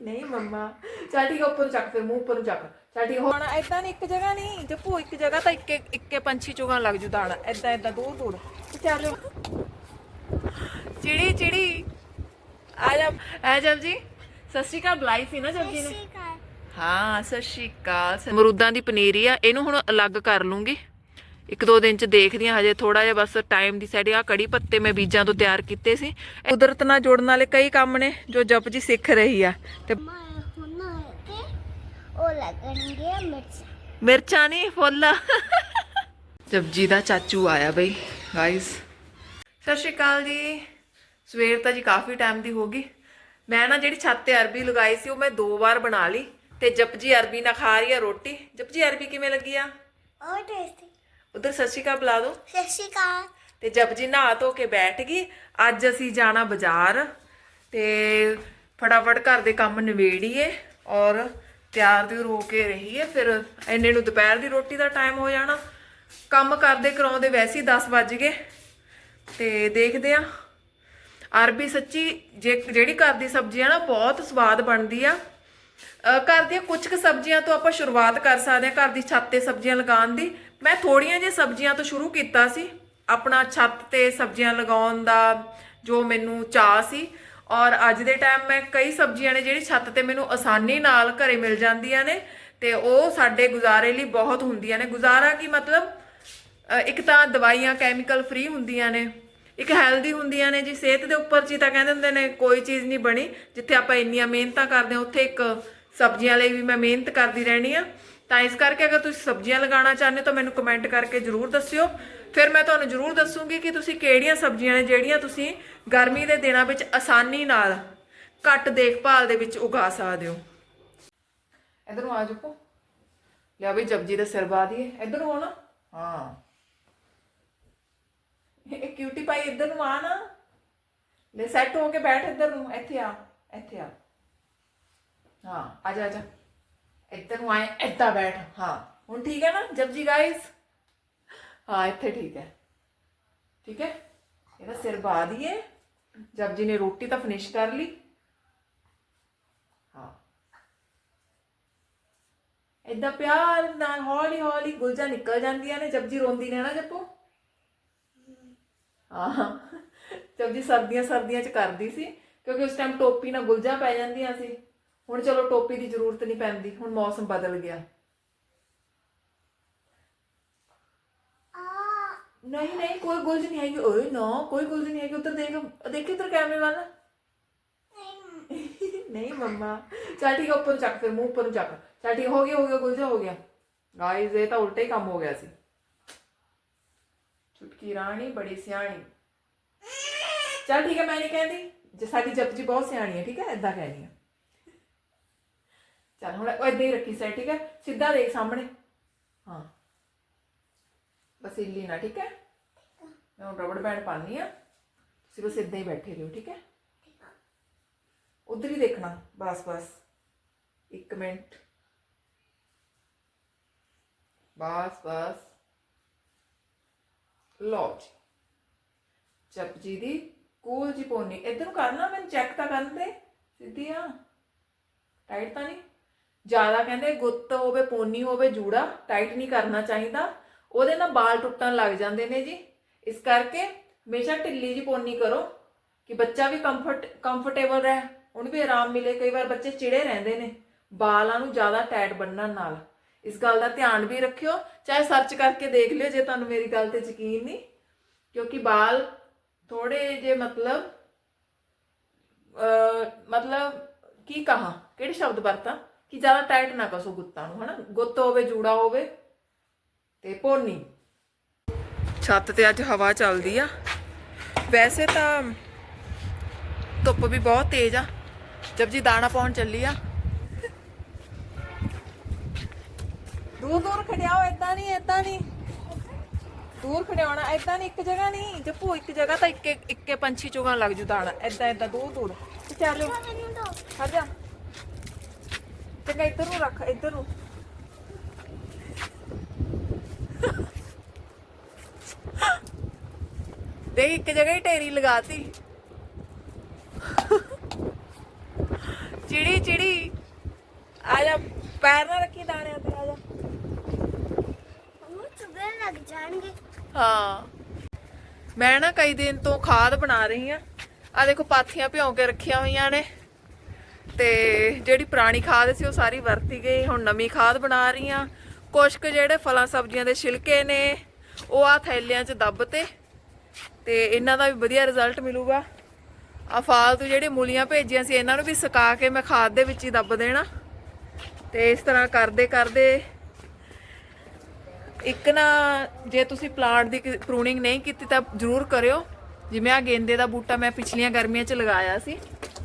ਨਹੀਂ ਮੰਮਾ। ਚੱਲ ਠੀਕ ਆ ਉੱਪਰ ਨੂੰ ਚੱਕ ਫਿਰ ਮੂੰਹ ਉੱਪਰ ਨੂੰ ਚੱਕ। ਚੱਲ ਠੀਕ ਹੁਣ ਐਦਾਂ ਨਹੀਂ ਇੱਕ ਜਗ੍ਹਾ ਨਹੀਂ ਜੱਪੂ ਇੱਕ ਜਗ੍ਹਾ ਤਾਂ ਇੱਕੇ ਇੱਕੇ ਪੰਛੀ ਚੁਗਣ ਲੱਗ ਜੂ ਦਾਣਾ। ਐਦਾਂ ਐਦਾਂ ਦੂਰ ਦੂਰ। ਤੇ ਚੱਲ। ਚਿੜੀ ਚਿੜੀ। ਆ ਜਾ। ਆ ਜਾ ਜੀ। ਸਤਿ ਸ਼੍ਰੀ ਅਕਾਲ ਬੁਲਾਈ ਸੀ ਨਾ ਜੱਜੀ ਨੇ? ਹਾਂ ਸਤਿ ਸ਼੍ਰੀ ਅਕਾਲ। ਮਰੂਦਾਂ ਦੀ ਪਨੀਰੀ ਆ ਇਹਨੂੰ ਹੁਣ ਅਲੱਗ ਕਰ ਲੂੰਗੀ। ਇੱਕ ਦੋ ਦਿਨ ਚ ਦੇਖਦੀ ਆ ਹਜੇ ਥੋੜਾ ਜਿਹਾ ਬਸ ਟਾਈਮ ਦੀ ਸਾਈਡ ਆ। ਕੜੀ ਪੱਤੇ ਮੈਂ ਬੀਜਾਂ ਤੋਂ ਤਿਆਰ ਕੀਤੇ ਸੀ। ਕੁਦਰਤ ਨਾਲ ਜੁੜਨ ਵਾਲੇ ਕਈ ਕੰਮ ਨੇ ਜੋ ਜਪ ਜੀ ਸਿੱਖ ਰਹੀ ਆ। ਤੇ ਉਹ ਲੱਗਣਗੇ ਮਿਰਚ। ਮਿਰਚਾਂ ਨਹੀਂ ਫੁੱਲ। ਜਪਜੀ ਦਾ ਚਾਚੂ ਆਇਆ ਬਈ ਗਾਇਸ ਸਤਿ ਸ਼੍ਰੀ ਅਕਾਲ ਜੀ। ਸਵੇਰ ਤਾਂ ਜੀ ਕਾਫੀ ਟਾਈਮ ਦੀ ਹੋ ਗਈ। ਮੈਂ ਨਾ ਜਿਹੜੀ ਛੱਤ ਤੇ ਅਰਬੀ ਲਗਾਈ ਸੀ ਉਹ ਮੈਂ ਦੋ ਵਾਰ ਬਣਾ ਲਈ। ਤੇ ਜਪਜੀ ਅਰਬੀ ਨਾਲ ਖਾ ਰਹੀ ਆ ਰੋਟੀ। ਜਪਜੀ ਅਰਬੀ ਕਿਵੇਂ ਲੱਗੀ ਆ? ਉਹ ਟੇਸਟੀ ਉਧਰ ਸਤਿ ਸ਼੍ਰੀ ਅਕਾਲ ਬੁਲਾ ਦਿਓ। ਸਤਿ ਸ਼੍ਰੀ ਅਕਾਲ। ਤੇ ਜਪਜੀ ਨਹਾ ਧੋ ਕੇ ਬੈਠ ਗਈ। ਅੱਜ ਅਸੀਂ ਜਾਣਾ ਬਾਜ਼ਾਰ ਤੇ ਫਟਾਫਟ ਘਰ ਦੇ ਕੰਮ ਨਿਬੇੜੀਏ ਔਰ ਤਿਆਰ ਤਿਉਰ ਹੋ ਕੇ ਰਹੀਏ। ਫਿਰ ਇੰਨੇ ਨੂੰ ਦੁਪਹਿਰ ਦੀ ਰੋਟੀ ਦਾ ਟਾਈਮ ਹੋ ਜਾਣਾ। ਕੰਮ ਕਰਦੇ ਕਰਾਉਂਦੇ ਵੈਸੇ ਹੀ 10 ਵੱਜ ਗਏ। ਤੇ ਦੇਖਦੇ ਆ ਅਰਬੀ ਸੱਚੀ ਜੇ ਜਿਹੜੀ ਘਰ ਦੀ ਸਬਜ਼ੀ ਆ ਨਾ ਬਹੁਤ ਸਵਾਦ ਬਣਦੀ ਆ। ਅ, ਘਰ ਦੀਆਂ ਕੁਝ ਕੁ ਸਬਜ਼ੀਆਂ ਤੋਂ ਆਪਾਂ ਸ਼ੁਰੂਆਤ ਕਰ ਸਕਦੇ ਹਾਂ ਘਰ ਦੀ ਛੱਤ ਤੇ ਸਬਜ਼ੀਆਂ ਲਗਾਉਣ ਦੀ। ਮੈਂ ਥੋੜੀਆਂ ਜਿਹੀਆਂ ਸਬਜ਼ੀਆਂ ਤੋਂ ਸ਼ੁਰੂ ਕੀਤਾ ਸੀ। ਆਪਣਾ ਛੱਤ ਤੇ ਸਬਜ਼ੀਆਂ ਲਗਾਉਣ ਦਾ ਜੋ ਮੈਨੂੰ ਚਾਹ ਸੀ। ਔਰ ਅੱਜ ਦੇ ਟਾਈਮ ਮੈਂ ਕਈ ਸਬਜ਼ੀਆਂ ਨੇ ਜਿਹੜੀ ਛੱਤ ਤੇ ਮੈਨੂੰ ਆਸਾਨੀ ਨਾਲ ਘਰੇ ਮਿਲ ਜਾਂਦੀਆਂ ਨੇ ਤੇ ਉਹ ਸਾਡੇ ਗੁਜ਼ਾਰੇ ਲਈ ਬਹੁਤ ਹੁੰਦੀਆਂ ਨੇ। ਗੁਜ਼ਾਰਾ ਕੀ ਮਤਲਬ? ਇੱਕ ਤਾਂ ਦਵਾਈਆਂ ਕੈਮੀਕਲ ਫ੍ਰੀ ਹੁੰਦੀਆਂ ਨੇ, ਇੱਕ ਹੈਲਦੀ ਹੁੰਦੀਆਂ ਨੇ ਜੀ। ਸਿਹਤ ਦੇ ਉੱਪਰ ਜੀ ਤਾਂ ਕਹਿੰਦੇ ਹੁੰਦੇ ਨੇ ਕੋਈ ਚੀਜ਼ ਨਹੀਂ ਬਣੀ। ਜਿੱਥੇ ਆਪਾਂ ਇੰਨੀਆਂ ਮਿਹਨਤਾਂ ਕਰਦੇ ਹਾਂ, ਉੱਥੇ ਇੱਕ ਸਬਜ਼ੀਆਂ ਲਈ ਵੀ ਮੈਂ ਮਿਹਨਤ ਕਰਦੀ ਰਹਿਣੀ ਆ ਤਾਂ ਇਸ ਕਰਕੇ ਅਗਰ ਤੁਸੀਂ ਸਬਜ਼ੀਆਂ ਲਗਾਉਣਾ ਚਾਹੁੰਦੇ ਹੋ ਤਾਂ ਮੈਨੂੰ ਕਮੈਂਟ ਕਰਕੇ ਜਰੂਰ ਦੱਸਿਓ। ਫਿਰ ਮੈਂ ਤੁਹਾਨੂੰ ਜਰੂਰ ਦੱਸੂਗੀ ਕਿ ਤੁਸੀਂ ਕਿਹੜੀਆਂ ਸਬਜ਼ੀਆਂ ਨੇ ਜਿਹੜੀਆਂ ਤੁਸੀਂ ਗਰਮੀ ਦੇ ਦਿਨਾਂ ਵਿੱਚ ਆਸਾਨੀ ਨਾਲ ਘੱਟ ਦੇਖਭਾਲ ਦੇ ਵਿੱਚ ਉਗਾ ਸਕਦੇ ਹੋ। ਇਧਰ ਨੂੰ ਆ ਜਾਓ ਲਿਆ ਵੀ ਜਪਜੀ ਦਾ ਸਿਰ ਬਾ ਦੀਏ ਇਧਰ ਨੂੰ ਆਉਣਾ? ਹਾਂ। ਇਹ ਕਿਊਟੀ ਪਾਈ ਇੱਧਰ ਨੂੰ ਆ ਨਾ। ਲੈ ਸੈੱਟ ਹੋ ਕੇ ਬੈਠ ਇੱਧਰ ਨੂੰ। ਇੱਥੇ ਆ। ਇੱਥੇ ਆ। ਹਾਂ, ਆ ਜਾ ਆ ਜਾ। ਇੱਧਰ ਨੂੰ ਆਏ ਇੱਦਾਂ ਬੈਠ ਹਾਂ ਹੁਣ ਠੀਕ ਹੈ ਨਾ ਜਪਜੀ ਗਾਇਸ ਹਾਂ ਇੱਥੇ ਠੀਕ ਹੈ ਠੀਕ ਹੈ ਇਹਦਾ ਸਿਰ ਬਾ ਦੀਏ ਜਪਜੀ ਨੇ ਰੋਟੀ ਤਾਂ ਫਿਨਿਸ਼ ਕਰ ਲਈ ਹਾਂ ਇੱਦਾਂ ਪਿਆਰ ਨਾਲ ਹੌਲੀ ਹੌਲੀ ਗੁਲਜਾ ਨਿਕਲ ਜਾਂਦੀਆਂ ਨੇ ਜਪਜੀ ਰੋਂਦੀ ਨੇ ਨਾ ਜੱਪੋ ਹਾਂ ਜਦ ਜੀ ਸਰਦੀਆਂ ਸਰਦੀਆਂ ਚ ਕਰਦੀ ਸੀ ਕਿਉਂਕਿ ਉਸ ਟਾਈਮ ਟੋਪੀ ਨਾਲ ਗੁਲਜਾਂ ਪੈ ਜਾਂਦੀਆਂ ਸੀ ਹੁਣ ਚਲੋ ਟੋਪੀ ਦੀ ਜ਼ਰੂਰਤ ਨਹੀਂ ਪੈਂਦੀ, ਹੁਣ ਮੌਸਮ ਬਦਲ ਗਿਆ। ਨਹੀਂ ਨਹੀਂ, ਕੋਈ ਗੁਲਜ ਨਹੀਂ ਹੈਗੀ। ਓਏ ਨਾ, ਕੋਈ ਗੁਲਜ ਨਹੀਂ ਹੈਗੀ। ਉੱਧਰ ਦੇਖ, ਦੇਖੀ ਉੱਧਰ ਕੈਮਰੇ ਵੱਲ। ਨਹੀਂ, ਮੰਮਾ। ਚੱਲ ਠੀਕ ਹੈ ਉੱਪਰ ਚੱਕ ਫਿਰ, ਮੂੰਹ ਉੱਪਰ ਨੂੰ ਚੱਕ। ਚੱਲ ਠੀਕ ਹੋ ਗਿਆ ਹੋ ਗਿਆ ਗੁਲਜਾ ਹੋ ਗਿਆ। ਗਾਇਜ਼ ਇਹ ਤਾਂ ਉਲਟਾ ਹੀ ਕੰਮ ਹੋ ਗਿਆ ਸੀ। ਚੁਟਕੀ ਰਾਣੀ, ਬੜੀ ਸਿਆਣੀ। ਚੱਲ ਠੀਕ ਹੈ ਮੈਂ ਨਹੀਂ ਕਹਿੰਦੀ। ਜੇ ਸਾਡੀ ਜਪਜੀ ਬਹੁਤ ਸਿਆਣੀ ਹੈ ਠੀਕ ਹੈ ਏਦਾਂ ਕਹਿਣੀ ਹੈ ਚੱਲ ਹੁਣ ਉਹ ਏਦਾਂ ਹੀ ਰੱਖੀ ਸੈ ਠੀਕ ਹੈ? ਸਿੱਧਾ ਦੇਖ ਸਾਹਮਣੇ। ਹਾਂ। ਬਸ ਇੱਲੀ ਨਾ ਠੀਕ ਹੈ? ਮੈਂ ਹੁਣ ਰਬੜ ਬੈਂਡ ਪਾਣੀ ਆ ਤੁਸੀਂ ਬਸ ਏਦਾਂ ਹੀ ਬੈਠੇ ਰਹੋ, ਠੀਕ ਹੈ? ਉਧਰ ਹੀ ਦੇਖਣਾ, ਬਸ ਬਸ। ਇੱਕ ਮਿੰਟ। ਬਸ ਬਸ। ਲਓ ਜੀ। ਜਪਜੀ ਦੀ ਕੂਲ ਜੀ ਪੋਨੀ। ਇਧਰ ਨੂੰ ਕਰਨਾ ਮੈਨੂੰ ਚੈੱਕ ਤਾਂ ਕਰਨ ਦੇ। ਸਿੱਧੀ ਆ। ਟਾਈਟ ਤਾਂ ਨਹੀਂ? ਜ਼ਿਆਦਾ ਕਹਿੰਦੇ ਗੁੱਤ ਹੋਵੇ, ਪੋਨੀ ਹੋਵੇ, ਜੂੜਾ ਟਾਈਟ ਨਹੀਂ ਕਰਨਾ ਚਾਹੀਦਾ। ਉਹਦੇ ਨਾਲ ਵਾਲ ਟੁੱਟਣ ਲੱਗ ਜਾਂਦੇ ਨੇ ਜੀ। ਇਸ ਕਰਕੇ ਹਮੇਸ਼ਾ ਢਿੱਲੀ ਜੀ ਪੋਨੀ ਕਰੋ ਕਿ ਬੱਚਾ ਵੀ ਕੰਫਰਟ ਕੰਫਰਟੇਬਲ ਰਹੇ। ਉਹਨੂੰ ਵੀ ਆਰਾਮ ਮਿਲੇ। ਕਈ ਵਾਰ ਬੱਚੇ ਚਿੜੇ ਰਹਿੰਦੇ ਨੇ। ਬਾਲਾਂ ਨੂੰ ਜ਼ਿਆਦਾ ਟਾਈਟ ਬੰਨਣ ਨਾਲ। ਇਸ ਗੱਲ ਦਾ ਧਿਆਨ ਵੀ ਰੱਖਿਓ। ਚਾਹੇ ਸਰਚ ਕਰਕੇ ਦੇਖ ਲਿਓ ਜੇ ਤੁਹਾਨੂੰ ਮੇਰੀ ਗੱਲ ਤੇ ਯਕੀਨ ਨਹੀਂ। ਕਿਉਂਕਿ ਬਾਲ ਥੋੜੇ ਜੇ ਮਤਲਬ ਅ ਮਤਲਬ ਕੀ ਕਹਾ? ਕਿਹੜੇ ਸ਼ਬਦ ਵਰਤਾਂ? ਕਿ ਜ਼ਿਆਦਾ ਟਾਈਟ ਨਾ ਕਸੋ ਗੁੱਤਾਂ ਨੂੰ ਹਨਾ ਗੁੱਤ ਹੋਵੇ ਜੂੜਾ ਹੋਵੇ ਤੇ ਪੋਨੀ ਛੱਤ ਤੇ ਅੱਜ ਹਵਾ ਚੱਲਦੀ ਆ ਵੈਸੇ ਤਾਂ ਧੁੱਪ ਵੀ ਬਹੁਤ ਤੇਜ਼ ਆ ਜਬ ਜੀ ਦਾਣਾ ਪਾਉਣ ਚੱਲੀ ਆ ਦੂਰ ਦੂਰ ਖੜਿਆਓ ਏਦਾਂ ਨਹੀਂ ਏਦਾਂ ਨਹੀਂ ਦੂਰ ਖੜਿਆਉਣਾ ਏਦਾਂ ਨਹੀਂ ਇੱਕ ਜਗ੍ਹਾ ਨਹੀਂ ਜੱਪੂ ਇੱਕ ਜਗ੍ਹਾ ਤਾਂ ਇੱਕੇ ਇੱਕੇ ਪੰਛੀ ਚੁਗਣ ਲੱਗ ਜੂ ਦਾਣਾ ਏਦਾਂ ਏਦਾਂ ਦੂਰ ਦੂਰ ਤੇ ਚੱਲ ਮੈਨੂੰ ਦੋ ਖੜ ਜਾ ਚੰਗਾ ਇੱਧਰ ਨੂੰ ਰੱਖ ਇੱਧਰ ਨੂੰ। ਦੇ ਇੱਕ ਜਗ੍ਹਾ ਹੀ ਢੇਰੀ ਲਗਾਤੀ। ਚਿੜੀ ਚਿੜੀ। ਪੈਰ ਨਾ ਰੱਖੀ ਦਾਣਿਆਂ ਤੇ ਆ ਜਾ। ਉਹ ਚੁਗਣ ਲੱਗ ਜਾਣਗੇ। ਹਾਂ। ਮੈਂ ਨਾ ਕਈ ਦਿਨ ਤੋਂ ਖਾਦ ਬਣਾ ਰਹੀ ਆ। ਆ ਦੇਖੋ ਪਾਥੀਆਂ ਭਿਉਂ ਕੇ ਰੱਖੀਆਂ ਹੋਈਆਂ ਨੇ। ਤੇ ਜਿਹੜੀ ਪੁਰਾਣੀ ਖਾਦ ਸੀ ਉਹ ਸਾਰੀ ਵਰਤੀ ਗਈ, ਹੁਣ ਨਵੀਂ ਖਾਦ ਬਣਾ ਰਹੀ ਆ ਕੁਛ ਕੁ ਜਿਹੜੇ ਫਲਾਂ ਸਬਜ਼ੀਆਂ ਦੇ ਛਿਲਕੇ ਨੇ, ਉਹ ਆ ਥੈਲਿਆਂ 'ਚ ਦੱਬ ਤੇ ਤੇ ਇਹਨਾਂ ਦਾ ਵੀ ਵਧੀਆ ਰਿਜ਼ਲਟ ਮਿਲੂਗਾ। ਆ ਫਾਲਤੂ ਜਿਹੜੇ ਮੂਲੀਆਂ ਭੇਜੀਆਂ ਸੀ, ਇਹਨਾਂ ਨੂੰ ਵੀ ਸੁਕਾ ਕੇ ਮੈਂ ਖਾਦ ਦੇ ਵਿੱਚ ਹੀ ਦੱਬ ਦੇਣਾ। ਤੇ ਇਸ ਤਰ੍ਹਾਂ ਕਰਦੇ ਕਰਦੇ ਇੱਕ ਨਾ ਜੇ ਤੁਸੀਂ ਪਲਾਂਟ ਦੀ ਪ੍ਰੂਨਿੰਗ ਨਹੀਂ ਕੀਤੀ ਤਾਂ ਜ਼ਰੂਰ ਕਰਿਓ। ਜਿਵੇਂ ਆ ਗੇਂਦੇ ਦਾ ਬੂਟਾ ਮੈਂ ਪਿਛਲੀਆਂ ਗਰਮੀਆਂ 'ਚ ਲਗਾਇਆ ਸੀ।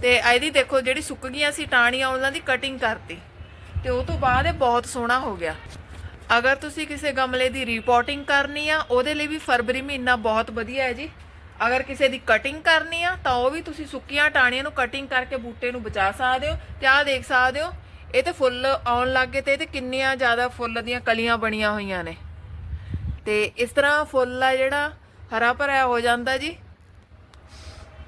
ਤੇ ਇਹਦੀ ਦੇਖੋ ਜਿਹੜੀ ਸੁੱਕ ਗਈਆਂ ਸੀ ਟਾਹਣੀਆਂ, ਉਹਨਾਂ ਦੀ ਕਟਿੰਗ ਕਰਤੀ। ਤੇ ਉਹ ਤੋਂ ਬਾਅਦ ਇਹ ਬਹੁਤ ਸੋਹਣਾ ਹੋ ਗਿਆ। ਅਗਰ ਤੁਸੀਂ ਕਿਸੇ ਗਮਲੇ ਦੀ ਰਿਪੋਰਟਿੰਗ ਕਰਨੀ ਆ, ਉਹਦੇ ਲਈ ਵੀ ਫਰਵਰੀ ਮਹੀਨਾ ਬਹੁਤ ਵਧੀਆ ਹੈ ਜੀ। ਅਗਰ ਕਿਸੇ ਦੀ ਕਟਿੰਗ ਕਰਨੀ ਆ, ਤਾਂ ਉਹ ਵੀ ਤੁਸੀਂ ਸੁੱਕੀਆਂ ਟਾਹਣੀਆਂ ਨੂੰ ਕਟਿੰਗ ਕਰਕੇ ਬੂਟੇ ਨੂੰ ਬਚਾ ਸਕਦੇ ਹੋ ਤੇ ਆਹ ਦੇਖ ਸਕਦੇ ਹੋ, ਇਹ ਤੇ ਫੁੱਲ ਆਉਣ ਲੱਗੇ ਤੇ ਇਹ ਤੇ ਕਿੰਨੀਆਂ ਜ਼ਿਆਦਾ ਫੁੱਲ ਦੀਆਂ ਕਲੀਆਂ ਬਣੀਆਂ ਹੋਈਆਂ ਨੇ। ਤੇ ਇਸ ਤਰ੍ਹਾਂ ਫੁੱਲ ਆ ਜਿਹੜਾ, ਹਰਾ ਭਰਿਆ ਹੋ ਜਾਂਦਾ ਜੀ।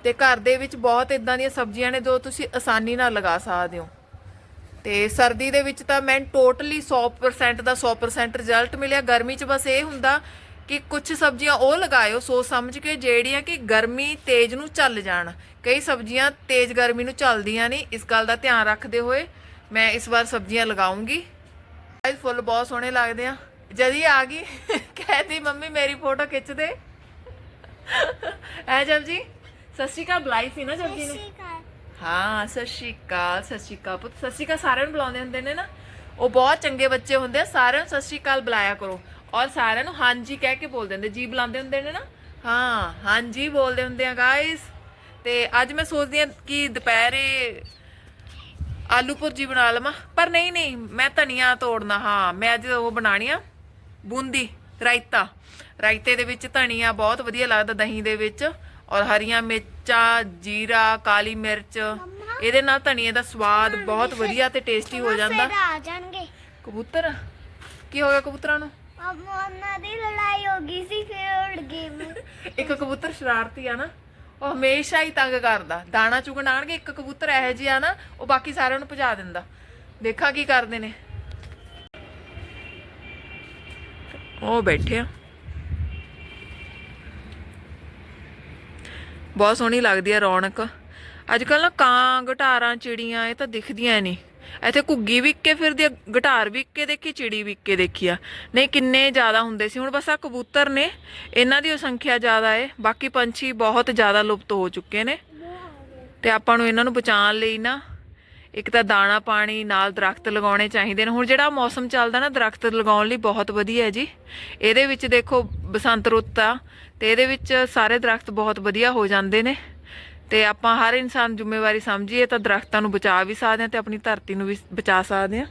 ਤੇ ਘਰ ਦੇ ਵਿੱਚ ਬਹੁਤ ਇਦਾਂ ਦੀਆਂ ਸਬਜ਼ੀਆਂ ਨੇ ਜੋ ਤੁਸੀਂ ਆਸਾਨੀ ਨਾਲ ਲਗਾ ਸਕਦੇ ਹੋ। ਤੇ ਸਰਦੀ ਦੇ ਵਿੱਚ ਤਾਂ ਮੈਂ ਟੋਟਲੀ 100% ਦਾ 100% ਰਿਜ਼ਲਟ ਮਿਲਿਆ। ਗਰਮੀ 'ਚ ਬਸ ਇਹ ਹੁੰਦਾ ਕਿ ਕੁਝ ਸਬਜ਼ੀਆਂ ਉਹ ਲਗਾਇਓ, ਸੋਚ ਸਮਝ ਕੇ ਜਿਹੜੀਆਂ ਕਿ ਗਰਮੀ ਤੇਜ਼ ਨੂੰ ਚੱਲ ਜਾਣ। ਕਈ ਸਬਜ਼ੀਆਂ ਤੇਜ਼ ਗਰਮੀ ਨੂੰ ਚੱਲਦੀਆਂ ਨਹੀਂ, ਇਸ ਗੱਲ ਦਾ ਧਿਆਨ ਰੱਖਦੇ ਹੋਏ ਮੈਂ ਇਸ ਵਾਰ ਸਬਜ਼ੀਆਂ ਲਗਾਉਂਗੀ। ਇਹ ਫੁੱਲ ਬਹੁਤ ਸੋਹਣੇ ਲੱਗਦੇ ਆ। ਜਦ ਆ ਗਈ। ਕਹਿੰਦੀ ਮੰਮੀ ਮੇਰੀ ਫੋਟੋ ਖਿੱਚ ਦੇ। ਐ ਜਬ ਜੀ ਸਤਿ ਸ਼੍ਰੀ ਅਕਾਲ ਬੁਲਾਈ ਸੀ ਨਾ ਜਬ ਜੀ ਨੇ ਹਾਂ ਸਤਿ ਸ਼੍ਰੀ ਅਕਾਲ ਸਤਿ ਸ਼੍ਰੀ ਅਕਾਲ ਪੁੱਤ ਸਤਿ ਸ਼੍ਰੀ ਅਕਾਲ ਸਾਰਿਆਂ ਨੂੰ ਬੁਲਾਉਂਦੇ ਹੁੰਦੇ ਨੇ ਨਾ। ਉਹ ਬਹੁਤ ਚੰਗੇ ਬੱਚੇ ਹੁੰਦੇ ਆ ਸਾਰਿਆਂ ਨੂੰ ਸਤਿ ਸ਼੍ਰੀ ਅਕਾਲ ਬੁਲਾਇਆ ਕਰੋ। ਔਰ ਸਾਰਿਆਂ ਨੂੰ ਹਾਂਜੀ ਕਹਿ ਕੇ ਬੋਲਦੇ ਹੁੰਦੇ ਜੀ ਬੁਲਾਉਂਦੇ ਹੁੰਦੇ ਨੇ ਨਾ। ਹਾਂ ਹਾਂਜੀ ਬੋਲਦੇ ਹੁੰਦੇ ਆ ਗਾਇਸ ਤੇ ਅੱਜ ਮੈਂ ਸੋਚਦੀ ਆ ਕਿ ਦੁਪਹਿਰੇ ਆਲੂ ਭੁਰਜੀ ਬਣਾ ਲਵਾਂ। ਪਰ ਨਹੀਂ ਨਹੀਂ ਮੈਂ ਧਨੀਆ ਤੋੜਨਾ ਹਾਂ। ਮੈਂ ਅੱਜ ਉਹ ਬਣਾਣੀ ਆ ਬੂੰਦੀ ਰਾਇਤਾ। ਰਾਇਤੇ ਦੇ ਵਿੱਚ ਧਨੀਆ ਬਹੁਤ ਵਧੀਆ ਲੱਗਦਾ ਦਹੀਂ ਦੇ ਵਿੱਚ। ਔਰ ਹਰੀਆਂ ਮਿਰਚਾਂ ਜੀਰਾ ਕਾਲੀ ਮਿਰਚ। ਇਹਦੇ ਨਾਲ ਧਨੀਏ ਦਾ ਸਵਾਦ ਬਹੁਤ ਵਧੀਆ ਤੇ ਟੇਸਟੀ ਹੋ ਜਾਂਦਾ। ਫਿਰ ਆ ਜਾਣਗੇ। ਕਬੂਤਰ? ਕੀ ਹੋ ਗਿਆ ਕਬੂਤਰਾਂ ਨੂੰ? ਉਹਨਾਂ ਦੀ ਲੜਾਈ ਹੋ ਗਈ ਸੀ ਫਿਰ ਉੜ ਗਏ ਮੈਂ। ਇੱਕ ਕਬੂਤਰ ਸ਼ਰਾਰਤੀ ਆ ਨਾ ਉਹ ਹਮੇਸ਼ਾ ਹੀ ਤੰਗ ਕਰਦਾ। ਦਾਣਾ ਚੁਗਣ ਆਣਗੇ ਇੱਕ ਕਬੂਤਰ ਇਹੋ ਜਿਹਾ ਆ ਨਾ ਉਹ ਬਾਕੀ ਸਾਰਿਆਂ ਨੂੰ ਭਜਾ ਦਿੰਦਾ। ਦੇਖਾਂ ਕੀ ਕਰਦੇ ਨੇ। ਉਹ ਬੈਠੇ ਆ। ਬਹੁਤ ਸੋਹਣੀ ਲੱਗਦੀ ਹੈ ਰੌਣਕ। ਅੱਜ ਕੱਲ ਨਾ ਕਾਂ, ਗਟਾਰਾਂ, ਚਿੜੀਆਂ, ਇਹ ਤਾਂ ਦਿਖਦੀਆਂ ਨਹੀਂ। ਇੱਥੇ ਘੁੱਗੀ ਵੀ ਇੱਕੇ ਫਿਰਦੀ ਆ, ਗਟਾਰ ਵੀ ਇੱਕੇ ਦੇਖੀ, ਚਿੜੀ ਵੀ ਇੱਕੇ ਦੇਖੀ ਆ। ਨਹੀਂ, ਕਿੰਨੇ ਜ਼ਿਆਦਾ ਹੁੰਦੇ ਸੀ। ਹੁਣ ਬਸ ਆ ਕਬੂਤਰ ਨੇ, ਇਹਨਾਂ ਦੀ ਸੰਖਿਆ ਜ਼ਿਆਦਾ ਏ। ਬਾਕੀ ਪੰਛੀ ਬਹੁਤ ਜ਼ਿਆਦਾ ਲੁਪਤ ਹੋ ਚੁੱਕੇ ਨੇ। ਤੇ ਆਪਾਂ ਨੂੰ ਇਹਨਾਂ ਨੂੰ ਬਚਾਉਣ ਲਈ ਨਾ ਇੱਕ ਤਾਂ ਦਾਣਾ ਪਾਣੀ ਨਾਲ ਦਰਖਤ ਲਗਾਉਣੇ ਚਾਹੀਦੇ ਨੇ। ਹੁਣ ਜਿਹੜਾ ਮੌਸਮ ਚੱਲਦਾ ਨਾ, ਦਰਖਤ ਲਗਾਉਣ ਲਈ ਬਹੁਤ ਵਧੀਆ ਹੈ ਜੀ। ਇਹਦੇ ਵਿੱਚ ਦੇਖੋ ਬਸੰਤ ਰੁੱਤ ਆ, ਤੇ ਇਹਦੇ ਵਿੱਚ ਸਾਰੇ ਦਰਖਤ ਬਹੁਤ ਵਧੀਆ ਹੋ ਜਾਂਦੇ ਨੇ। ਤੇ ਆਪਾਂ ਹਰ ਇਨਸਾਨ ਜ਼ਿੰਮੇਵਾਰੀ ਸਮਝੀਏ, ਤਾਂ ਦਰਖਤਾਂ ਨੂੰ ਬਚਾ ਵੀ ਸਕਦੇ ਹਾਂ ਤੇ ਆਪਣੀ ਧਰਤੀ ਨੂੰ ਵੀ ਬਚਾ ਸਕਦੇ ਹਾਂ।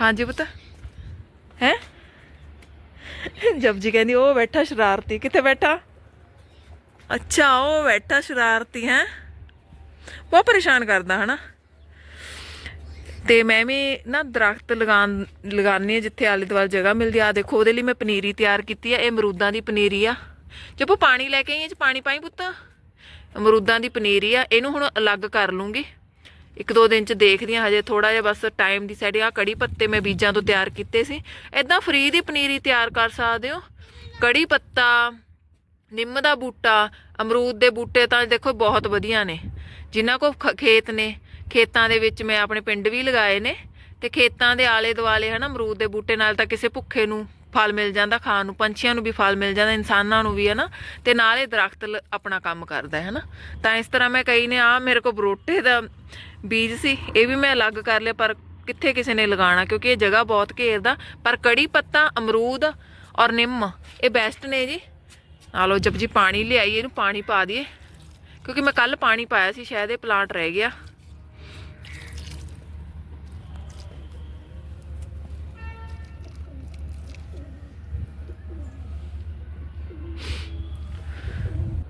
ਹਾਂਜੀ ਪੁੱਤ। ਹੈ? ਜਬ ਜੀ ਕਹਿੰਦੀ, ਉਹ ਬੈਠਾ ਸ਼ਰਾਰਤੀ। ਕਿੱਥੇ ਬੈਠਾ? ਅੱਛਾ, ਉਹ ਬੈਠਾ ਸ਼ਰਾਰਤੀ, ਹੈ? ਬਹੁਤ ਪਰੇਸ਼ਾਨ ਕਰਦਾ, ਹਨਾ? ਤੇ ਮੈਂ ਵੀ ਨਾ ਦਰਖਤ ਲਗਾਉਣ ਲਗਾਉਣੀ ਆ ਜਿੱਥੇ ਆਲੇ ਦੁਆਲੇ ਜਗ੍ਹਾ ਮਿਲਦੀ ਆ। ਆਹ ਦੇਖੋ, ਉਹਦੇ ਲਈ ਮੈਂ ਪਨੀਰੀ ਤਿਆਰ ਕੀਤੀ ਆ। ਇਹ ਅਮਰੂਦਾਂ ਦੀ ਪਨੀਰੀ ਆ। ਜਦੋਂ ਪਾਣੀ ਲੈ ਕੇ ਆਈ ਇਹ ਚ ਪਾਣੀ ਪਾਈ ਪੁੱਤ? ਅਮਰੂਦਾਂ ਦੀ ਪਨੀਰੀ ਆ। ਇਹਨੂੰ ਹੁਣ ਅਲੱਗ ਕਰ ਲੂੰਗੀ। ਇੱਕ ਦੋ ਦਿਨ ਚ ਦੇਖਦੀ ਆ, ਹਜੇ ਥੋੜਾ ਜਿਹਾ ਬਸ ਟਾਈਮ ਦੀ ਸਾਈਡ ਆ। ਕੜੀ ਪੱਤੇ ਮੈਂ ਬੀਜਾਂ ਤੋਂ ਤਿਆਰ ਕੀਤੇ ਸੀ। ਐਦਾਂ ਫਰੀ ਦੀ ਪਨੀਰੀ ਤਿਆਰ ਕਰ ਸਕਦੇ ਹੋ। ਕੜੀ ਪੱਤਾ, ਨਿੰਮ ਦਾ ਬੂਟਾ, ਅਮਰੂਦ ਦੇ ਬੂਟੇ ਤਾਂ ਦੇਖੋ ਬਹੁਤ ਵਧੀਆ ਨੇ। ਜਿਨ੍ਹਾਂ ਕੋ ਖ- ਖੇਤ ਨੇ ਖੇਤਾਂ ਦੇ ਵਿੱਚ ਮੈਂ ਆਪਣੇ ਪਿੰਡ ਵੀ ਲਗਾਏ ਨੇ ਤੇ ਖੇਤਾਂ ਦੇ ਆਲੇ ਦੁਆਲੇ ਹਨਾ ਅਮਰੂਦ ਦੇ ਬੂਟੇ ਨਾਲ ਤਾਂ ਕਿਸੇ ਭੁੱਖੇ ਨੂੰ ਫਲ ਮਿਲ ਜਾਂਦਾ, ਖਾਣ ਨੂੰ, ਪੰਛੀਆਂ ਨੂੰ ਵੀ ਫਲ ਮਿਲ ਜਾਂਦਾ, ਇਨਸਾਨਾਂ ਨੂੰ ਵੀ ਹਨਾ, ਤੇ ਨਾਲੇ ਦਰਖਤ ਲ- ਆਪਣਾ ਕੰਮ ਕਰਦਾ ਹੈ ਹਨਾ। ਤਾਂ ਇਸ ਤਰ੍ਹਾਂ ਮੈਂ ਕਈ ਨੇ ਆ ਮੇਰੇ ਕੋਲ ਬਰੋਟੇ ਦਾ ਬੀਜ ਸੀ, ਇਹ ਵੀ ਮੈਂ ਅਲੱਗ ਕਰ ਲਿਆ, ਪਰ ਕਿੱਥੇ ਕਿਸੇ ਨੇ ਲਗਾਉਣਾ, ਕਿਉਂਕਿ ਇਹ ਜਗ੍ਹਾ ਬਹੁਤ ਘੇਰਦਾ ਪਰ ਕੜੀ ਪੱਤਾ, ਅਮਰੂਦ ਔਰ ਨਿੰਮ, ਇਹ ਬੈਸਟ ਨੇ ਜੀ। ਆ ਲਓ ਜਬ ਜੀ, ਪਾਣੀ ਲਿਆਈ, ਇਹਨੂੰ ਪਾਣੀ ਪਾ ਦਈਏ, ਕਿਉਂਕਿ ਮੈਂ ਕੱਲ ਪਾਣੀ ਪਾਇਆ ਸੀ, ਸ਼ਾਇਦ ਇਹ ਪਲਾਂਟ ਰਹਿ ਗਿਆ।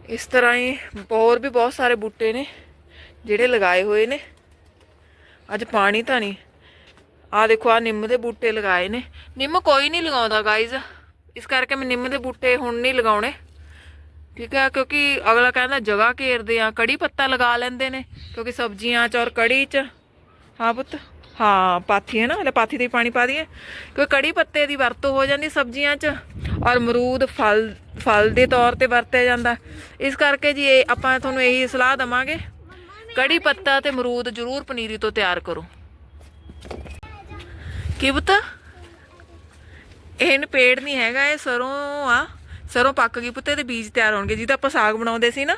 ਇਸ ਤਰ੍ਹਾਂ ਹੀ ਹੋਰ ਵੀ ਬਹੁਤ ਸਾਰੇ ਬੂਟੇ ਨੇ ਜਿਹੜੇ ਲਗਾਏ ਹੋਏ ਨੇ। ਅੱਜ ਪਾਣੀ ਤਾਂ ਨਹੀਂ। ਆ ਦੇਖੋ, ਆ ਨਿੰਮ ਦੇ ਬੂਟੇ ਲਗਾਏ ਨੇ। ਨਿੰਮ ਕੋਈ ਨਹੀਂ ਲਗਾਉਂਦਾ ਗਾਇਜ਼ ਇਸ ਕਰਕੇ ਮੈਂ ਨਿੰਮ ਦੇ ਬੂਟੇ ਹੁਣ ਨਹੀਂ ਲਗਾਉਣੇ। ਠੀਕ ਹੈ, ਕਿਉਂਕਿ ਅਗਲਾ ਕਹਿੰਦਾ ਜਗ੍ਹਾ ਘੇਰਦੇ ਆ, ਕੜੀ ਪੱਤਾ ਲਗਾ ਲੈਂਦੇ ਨੇ, ਕਿਉਂਕਿ ਸਬਜ਼ੀਆਂ ਚ ਔਰ ਕੜੀ ਚ। ਹਾਂ ਪੁੱਤ। ਹਾਂ ਪਾਥੀ ਹੈ ਨਾ ਹਲੇ ਪਾਥੀ ਤੇ ਪਾਣੀ ਪਾ ਦਈਏ। ਕਿਉਂਕਿ ਕੜੀ ਪੱਤੇ ਦੀ ਵਰਤੋਂ ਹੋ ਜਾਂਦੀ ਸਬਜ਼ੀਆਂ 'ਚ ਔਰ ਅਮਰੂਦ ਫਲ ਫਲ ਦੇ ਤੌਰ ਤੇ ਵਰਤਿਆ ਜਾਂਦਾ। ਇਸ ਕਰਕੇ ਜੀ ਇਹ ਆਪਾਂ ਤੁਹਾਨੂੰ ਇਹੀ ਸਲਾਹ ਦਵਾਂਗੇ ਕੜੀ ਪੱਤਾ ਤੇ ਅਮਰੂਦ ਜ਼ਰੂਰ ਪਨੀਰੀ ਤੋਂ ਤਿਆਰ ਕਰੋ। ਕੀ ਪਤਾ? ਇਹਨ ਪੇੜ ਨਹੀਂ ਹੈਗਾ ਇਹ ਸਰੋਂ ਆ। ਸਰੋਂ ਪੱਕ ਗਈ ਪੁੱਤੇ ਦੇ ਬੀਜ ਤਿਆਰ ਹੋਣਗੇ। ਜਿਹਦਾ ਆਪਾਂ ਸਾਗ ਬਣਾਉਂਦੇ ਸੀ ਨਾ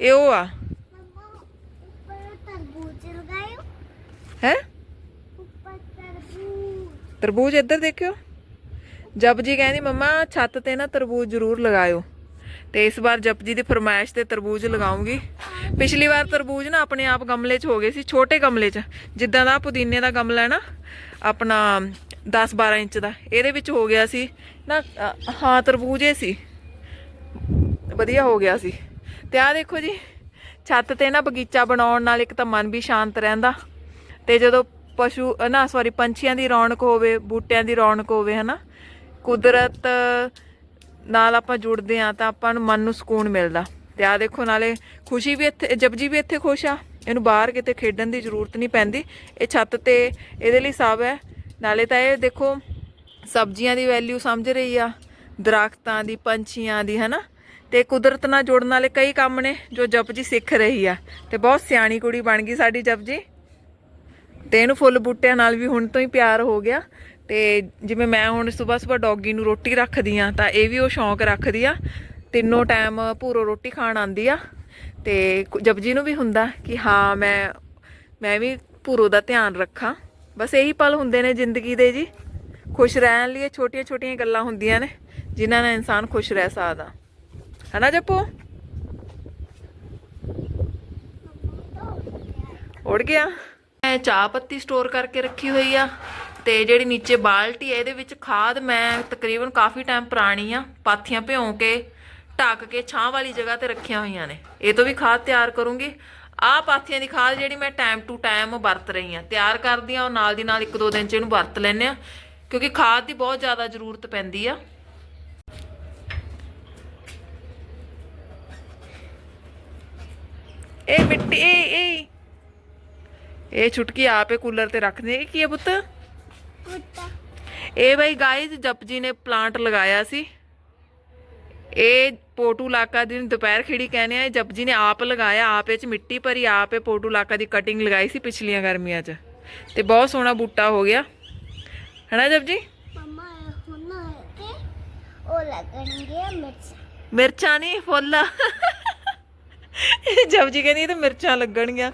ਇਹ ਉਹ ਆ। ਹੈ? ਤਰਬੂਜ ਇੱਧਰ ਦੇਖਿਓ। ਜਪ ਜੀ ਕਹਿੰਦੀ, ਮੰਮਾ, ਛੱਤ ਤੇ ਨਾ ਤਰਬੂਜ ਜ਼ਰੂਰ ਲਗਾਇਓ। ਤੇ ਇਸ ਵਾਰ ਜਪ ਜੀ ਦੀ ਫਰਮਾਇਸ਼ ਤੇ ਤਰਬੂਜ ਲਗਾਉਂਗੀ। ਪਿਛਲੀ ਵਾਰ ਤਰਬੂਜ ਨਾ ਆਪਣੇ ਆਪ ਗਮਲੇ 'ਚ ਹੋ ਗਏ ਸੀ, ਛੋਟੇ ਗਮਲੇ 'ਚ। ਜਿੱਦਾਂ ਦਾ ਪੁਦੀਨੇ ਦਾ ਗਮਲਾ ਹੈ ਨਾ, ਆਪਣਾ 10 12 ਇੰਚ ਦਾ, ਇਹਦੇ ਵਿੱਚ ਹੋ ਗਿਆ ਸੀ ਨਾ ਹਾਂ, ਤਰਬੂਜ ਇਹ ਸੀ। ਵਧੀਆ ਹੋ ਗਿਆ ਸੀ। ਤੇ ਆਹ ਦੇਖੋ ਜੀ, ਛੱਤ ਤੇ ਨਾ ਬਗੀਚਾ ਬਣਾਉਣ ਨਾਲ ਇੱਕ ਤਾਂ ਮਨ ਵੀ ਸ਼ਾਂਤ ਰਹਿੰਦਾ। ਤੇ ਜਦੋਂ ਪਸ਼ੂ ਅ, ਨਾ ਸੌਰੀ ਪੰਛੀਆਂ ਦੀ ਰੌਣਕ ਹੋਵੇ ਬੂਟਿਆਂ ਦੀ ਰੌਣਕ ਹੋਵੇ ਹਨਾ? ਕੁਦਰਤ ਨਾਲ ਆਪਾਂ ਜੁੜਦੇ ਆ ਤਾਂ ਆਪਾਂ ਨੂੰ ਮਨ ਨੂੰ ਸਕੂਨ ਮਿਲਦਾ। ਤੇ ਆ ਦੇਖੋ ਨਾਲੇ ਖੁਸ਼ੀ ਵੀ ਇੱਥੇ ਜਪਜੀ ਵੀ ਇੱਥੇ ਖੁਸ਼ ਆ। ਇਹਨੂੰ ਬਾਹਰ ਕਿਤੇ ਖੇਡਣ ਦੀ ਜ਼ਰੂਰਤ ਨਹੀਂ ਪੈਂਦੀ। ਇਹ ਛੱਤ ਤੇ ਇਹਦੇ ਲਈ ਸਭ ਹੈ। ਨਾਲੇ ਤਾਂ ਇਹ ਦੇਖੋ ਸਬਜ਼ੀਆਂ ਦੀ ਵੈਲਿਊ ਸਮਝ ਰਹੀ ਆ ਦਰਖਤਾਂ ਦੀ ਪੰਛੀਆਂ ਦੀ ਹਨਾ? ਤੇ ਕੁਦਰਤ ਨਾਲ ਜੁੜਨ ਵਾਲੇ ਕਈ ਕੰਮ ਨੇ ਜੋ ਜਪਜੀ ਸਿੱਖ ਰਹੀ ਆ। ਤੇ ਬਹੁਤ ਸਿਆਣੀ ਕੁੜੀ ਬਣ ਗਈ ਸਾਡੀ ਜਪਜੀ। ਤੇ ਇਹਨੂੰ ਫੁੱਲ ਬੂਟਿਆਂ ਨਾਲ ਵੀ ਹੁਣ ਤੋਂ ਹੀ ਪਿਆਰ ਹੋ ਗਿਆ। ਤੇ ਜਿਵੇਂ ਮੈਂ ਹੁਣ ਸਵੇਰ ਸਵੇਰ ਡੌਗੀ ਨੂੰ ਰੋਟੀ ਰੱਖਦੀ ਆ ਤਾਂ ਇਹ ਵੀ ਉਹ ਸ਼ੌਂਕ ਰੱਖਦੀ ਆ। ਤਿੰਨੋਂ ਟਾਈਮ ਭੂਰੋ ਰੋਟੀ ਖਾਣ ਆਂਦੀ ਆ। ਤੇ ਕੁ- ਜਪਜੀ ਨੂੰ ਵੀ ਹੁੰਦਾ ਕਿ ਹਾਂ, ਮੈਂ ਮੈਂ ਵੀ ਭੂਰੋ ਦਾ ਧਿਆਨ ਰੱਖਾਂ। ਬਸ ਇਹੀ ਪਲ ਹੁੰਦੇ ਨੇ ਜ਼ਿੰਦਗੀ ਦੇ ਜੀ। ਖੁਸ਼ ਰਹਿਣ ਲਈ ਛੋਟੀਆਂ ਛੋਟੀਆਂ ਗੱਲਾਂ ਹੁੰਦੀਆਂ ਨੇ, ਜਿਨ੍ਹਾਂ ਨਾਲ ਇਨਸਾਨ ਖੁਸ਼ ਰਹਿ ਸਕਦਾ। ਹਨਾ ਜੱਪੂ? ਉੜ ਗਿਆ। ਮੈਂ ਚਾਹ ਪੱਤੀ ਸਟੋਰ ਕਰਕੇ ਰੱਖੀ ਹੋਈ ਆ ਤੇ ਜਿਹੜੀ ਨੀਚੇ ਬਾਲਟੀ ਹੈ ਇਹਦੇ ਵਿੱਚ ਖਾਦ ਮੈਂ ਤਕਰੀਬਨ ਕਾਫੀ ਟਾਈਮ ਪੁਰਾਣੀ ਆ, ਪਾਥੀਆਂ ਭਿਉਂ ਕੇ, ਢੱਕ ਕੇ ਛਾਂ ਵਾਲੀ ਜਗ੍ਹਾ ਤੇ ਰੱਖੀਆਂ ਹੋਈਆਂ ਨੇ। ਇਹ ਤੋਂ ਵੀ ਖਾਦ ਤਿਆਰ ਕਰੂੰਗੀ। ਆਹ ਪਾਥੀਆਂ ਦੀ ਖਾਦ ਜਿਹੜੀ ਮੈਂ ਟਾਈਮ ਟੂ ਟਾਈਮ ਵਰਤ ਰਹੀ ਆ। ਤਿਆਰ ਕਰਦੀ ਆ, ਉਹ ਨਾਲ ਦੀ ਨਾਲ ਇੱਕ ਦੋ ਦਿਨ ਚ ਇਹਨੂੰ ਵਰਤ ਲੈਂਦੇ ਆ, ਕਿਉਂਕਿ ਖਾਦ ਦੀ ਬਹੁਤ ਜ਼ਿਆਦਾ ਜ਼ਰੂਰਤ ਪੈਂਦੀ ਆ। ਇਹ ਮਿੱਟੀ ਇਹ ਇਹ ਇਹ ਛੁਟਕੀ ਆਪੇ ਕੂਲਰ ਤੇ ਰੱਖ ਦੇ ਇਹ ਕੀ ਹੈ ਪੁੱਤ ਕੁੱਤਾ ਇਹ ਬਈ ਗਾਇਜ਼ ਜਪਜੀ ਨੇ ਪਲਾਂਟ ਲਗਾਇਆ ਸੀ ਇਹ ਪੋਟੂ ਲਾਕਾ ਦੀ ਨੂੰ ਦੁਪਹਿਰ ਖਿੜੀ ਕਹਿੰਦੇ ਆ ਇਹ ਜਪਜੀ ਨੇ ਆਪ ਲਗਾਇਆ ਆਪ ਇਹ ਚ ਮਿੱਟੀ ਭਰੀ ਆਪ ਇਹ ਪੋਟੂ ਲਾਕਾ ਦੀ ਕਟਿੰਗ ਲਗਾਈ ਸੀ ਪਿਛਲੀਆਂ ਗਰਮੀਆਂ 'ਚ ਤੇ ਬਹੁਤ ਸੋਹਣਾ ਬੂਟਾ ਹੋ ਗਿਆ ਹੈਨਾ ਜਪਜੀ ਮੰਮਾ ਹੁਣ ਤੇ ਉਹ ਲੱਗਣਗੇ ਮਿਰਚ ਮਿਰਚਾਂ ਨਹੀਂ ਫੁੱਲ ਜਪਜੀ ਕਹਿੰਦੀ ਇਹ ਤਾਂ ਮਿਰਚਾਂ ਲੱਗਣਗੀਆਂ